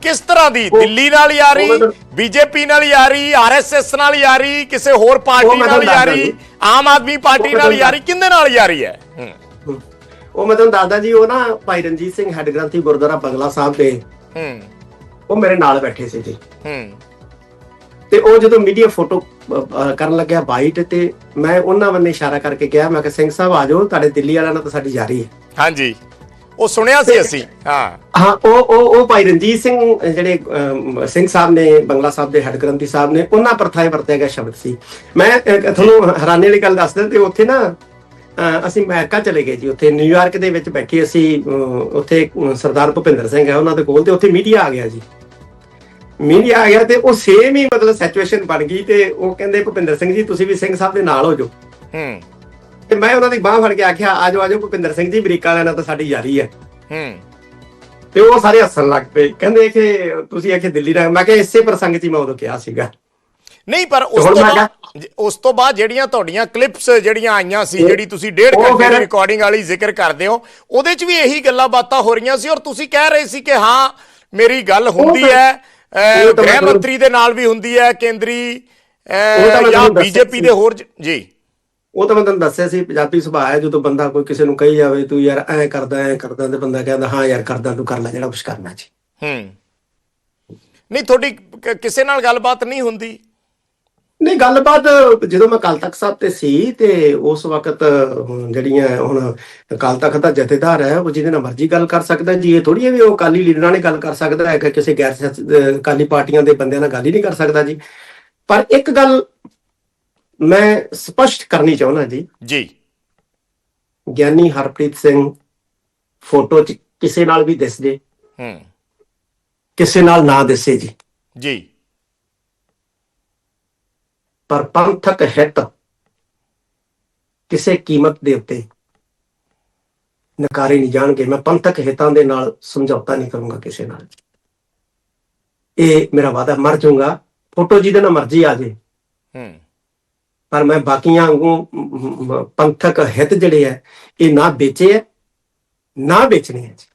ਕਿਸ ਤਰ੍ਹਾਂ ਦੀ? ਦਿੱਲੀ ਨਾਲ ਯਾਰੀ ਬੀਜੇਪੀ ਨਾਲ ਯਾਰੀ ਆਰਐਸਐਸ ਨਾਲ ਯਾਰੀ ਕਿਸੇ ਹੋਰ ਪਾਰਟੀ ਨਾਲ ਯਾਰੀ। ਆਮ ਆਦਮੀ ਪਾਰਟੀ ਨਾਲ ਯਾਰੀ ਕਿੰਦੇ ਨਾਲ ਯਾਰੀ ਹੈ? ਹੂੰ।
ਉਹ ਮੈਂ ਤੁਹਾਨੂੰ ਦੱਸਦਾ ਜੀ ਉਹ ਨਾ ਭਾਈ ਰਣਜੀਤ ਸਿੰਘ ਹੈਡ ਗ੍ਰੰਥੀ ਗੁਰਦੁਆਰਾ ਬੰਗਲਾ ਸਾਹਿਬ ਦੇ
ਹੂੰ।
ਉਹ ਮੇਰੇ ਨਾਲ ਬੈਠੇ ਸੀ ਜੀ
ਹੂੰ।
ਤੇ ਉਹ ਜਦੋਂ ਮੀਡੀਆ ਫੋਟੋ ਕਰਨ ਲੱਗਿਆ ਬਾਈਟ ਤੇ ਮੈਂ ਉਹਨਾਂ ਵੱਲ ਇਸ਼ਾਰਾ ਕਰਕੇ ਕਿਹਾ ਮੈਂ ਕਿ ਸਿੰਘ ਸਾਹਿਬ ਆ ਜਾਓ ਤੁਹਾਡੇ ਦਿੱਲੀ ਵਾਲਿਆਂ ਨਾਲ ਤਾਂ ਸਾਡੀ ਜਾਰੀ ਹੈ।
ਹਾਂਜੀ। ਉਹ ਸੁਣਿਆ ਸੀ ਅਸੀਂ ਹਾਂ।
ਹਾਂ ਉਹ ਉਹ ਉਹ ਭਾਈ ਰਣਜੀਤ ਸਿੰਘ ਜਿਹੜੇ ਸਿੰਘ ਸਾਹਿਬ ਨੇ ਬੰਗਲਾ ਸਾਹਿਬ ਦੇ ਹੈਡ ਗ੍ਰੰਥੀ ਸਾਹਿਬ ਨੇ ਉਹਨਾਂ ਪ੍ਰਥਾਏ ਵਰਤਿਆ ਗਿਆ ਸ਼ਬਦ ਸੀ। ਮੈਂ ਤੁਹਾਨੂੰ ਹੈਰਾਨੀ ਵਾਲੀ ਗੱਲ ਦੱਸਦਾ ਤੇ ਉੱਥੇ ਨਾ ਅਸੀਂ ਅਮਰੀਕਾ ਚਲੇ ਗਏ ਜੀ। ਉੱਥੇ ਨਿਊਯਾਰਕ ਦੇ ਵਿੱਚ ਬੈਠੇ ਅਸੀਂ ਉੱਥੇ ਸਰਦਾਰ ਭੁਪਿੰਦਰ ਸਿੰਘ ਹੈ ਉਹਨਾਂ ਦੇ ਕੋਲ ਤੇ ਉੱਥੇ ਮੀਡੀਆ ਆ ਗਿਆ ਜੀ। ਮੀਡੀਆ ਆ ਗਿਆ ਤੇ ਉਹ ਸੇਮ ਹੀ ਮਤਲਬ ਸਿਚੁਏਸ਼ਨ ਬਣ ਗਈ ਤੇ ਉਹ ਕਹਿੰਦੇ ਭੁਪਿੰਦਰ ਸਿੰਘ ਜੀ ਤੁਸੀਂ ਵੀ ਸਿੰਘ ਸਾਹਿਬ ਦੇ ਨਾਲ ਹੋ ਜਾਓ।
ਹੂੰ।
ਤੇ ਮੈਂ ਉਹਨਾਂ ਦੀ ਬਾਹ ਫੜ ਕੇ ਆਖਿਆ ਆਜੋ ਆਜੋ ਭੁਪਿੰਦਰ ਸਿੰਘ ਜੀ ਅਮਰੀਕਾ ਵਾਲਿਆਂ ਨਾਲ ਤਾਂ ਸਾਡੀ ਯਾਰੀ ਹੈ।
ਹੂੰ।
ਤੇ ਉਹ ਸਾਰੇ ਹੱਸਣ ਲੱਗ ਪਏ। ਕਹਿੰਦੇ ਕਿ ਤੁਸੀਂ ਆਖੇ ਦਿੱਲੀ ਰਹਿ ਮੈਂ ਕਿਹਾ ਇਸੇ ਪ੍ਰਸੰਗ 'ਚ ਹੀ ਮੈਂ ਉਦੋਂ ਕਿਹਾ ਸੀਗਾ।
ਨਹੀਂ ਪਰ ਉਸ ਤੋਂ ਬਾਅਦ ਉਸ ਤੋਂ ਬਾਅਦ ਜਿਹੜੀਆਂ ਤੁਹਾਡੀਆਂ ਕਲਿੱਪਸ ਜਿਹੜੀਆਂ ਆਈਆਂ ਸੀ ਜਿਹੜੀ ਤੁਸੀਂ ਡੇਢ ਘੰਟੇ ਦੀ ਰਿਕਾਰਡਿੰਗ ਵਾਲੀ ਜ਼ਿਕਰ ਕਰਦੇ ਹੋ ਉਹਦੇ 'ਚ ਵੀ ਇਹੀ ਗੱਲਾਂ ਬਾਤਾਂ ਹੋ ਰਹੀਆਂ ਸੀ ਔਰ ਤੁਸੀਂ ਕਹਿ ਰਹੇ ਸੀ ਕਿ ਹਾਂ ਮੇਰੀ ਗੱਲ ਹੁੰਦੀ ਹੈ ਗ੍ਰਹਿ ਮੰਤਰੀ ਦੇ ਨਾਲ ਵੀ ਹੁੰਦੀ ਹੈ ਕੇਂਦਰੀ ਜਾਂ ਬੀਜੇਪੀ ਦੇ। ਹੋਰ ਜ-
ਉਹ ਤਾਂ ਮੈਂ ਤੁਹਾਨੂੰ ਦੱਸਿਆ ਸੀ ਪੰਜਾਬੀ ਸੁਭਾਅ ਹੈ ਜਦੋਂ ਬੰਦਾ ਕੋਈ ਕਿਸੇ ਨੂੰ ਕਹੀ ਜਾਵੇ ਤੂੰ ਯਾਰ ਐ ਕਰਦਾ ਐ ਕਰਦਾ ਤੇ ਬੰਦਾ ਕਹਿੰਦਾ ਹਾਂ ਯਾਰ ਕਰਦਾ ਤੂੰ ਕਰ ਲੈ ਜਿਹੜਾ ਕੁਝ ਕਰਨਾ ਜੀ।
ਹੂੰ। ਨਹੀਂ ਤੁਹਾਡੀ ਕਿਸੇ ਨਾਲ ਗੱਲਬਾਤ ਨਹੀਂ ਹੁੰਦੀ।
ਨਹੀਂ ਗੱਲਬਾਤ ਜਦੋਂ ਮੈਂ ਕੱਲ ਤੱਕ ਸਾਹਿਬ ਤੇ ਸੀ ਤੇ ਉਸ ਵਕਤ ਜਿਹੜੀਆਂ ਹੁਣ ਕੱਲ ਤੱਕ ਦਾ ਜਥੇਦਾਰ ਹੈ ਉਹ ਜਿਹਦੇ ਨਾਲ ਮਰਜ਼ੀ ਗੱਲ ਕਰ ਸਕਦਾ ਜੀ ਇਹ ਥੋੜੀ ਹੈ ਵੀ ਉਹ ਅਕਾਲੀ ਲੀਡਰਾਂ ਨੇ ਗੱਲ ਕਰ ਸਕਦਾ ਹੈ ਕਿ ਕਿਸੇ ਗੈਰ ਅਕਾਲੀ ਪਾਰਟੀਆਂ ਦੇ ਬੰਦਿਆਂ ਨਾਲ ਗੱਲ ਹੀ ਨਹੀਂ ਕਰ ਸਕਦਾ ਜੀ। ਪਰ ਇੱਕ ਗੱਲ ਮੈਂ ਸਪਸ਼ਟ ਕਰਨੀ ਚਾਹੁੰਦਾ ਜੀ।
ਜੀ।
ਗਿਆਨੀ ਹਰਪ੍ਰੀਤ ਸਿੰਘ ਫੋਟੋ 'ਚ ਕਿਸੇ ਨਾਲ ਵੀ ਦਿਸ ਜੇ।
ਹੂੰ।
ਕਿਸੇ ਨਾਲ ਨਾ ਦਿਸੇ ਜੀ।
ਜੀ।
ਪਰ ਪੰਥਕ ਹਿੱਤ ਕਿਸੇ ਕੀਮਤ ਦੇ ਉੱਤੇ ਨਕਾਰੇ ਨਹੀਂ ਜਾਣਗੇ। ਮੈਂ ਪੰਥਕ ਹਿੱਤਾਂ ਦੇ ਨਾਲ ਸਮਝੌਤਾ ਨਹੀਂ ਕਰੂੰਗਾ ਕਿਸੇ ਨਾਲ। ਇਹ ਮੇਰਾ ਵਾਦਾ ਮਰ ਜਾਊਗਾ। ਫੋਟੋ ਜਿਹਦੇ ਨਾਲ ਮਰਜ਼ੀ ਆ ਜੇ
ਹੂੰ।
ਪਰ ਮੈਂ ਬਾਕੀਆਂ ਵਾਂਗੂ ਪੰਥਕ ਹਿੱਤ ਜਿਹੜੇ ਆ ਇਹ ਨਾ ਵੇਚੇ ਆ ਨਾ ਵੇਚਣੇ ਆ ਜੀ।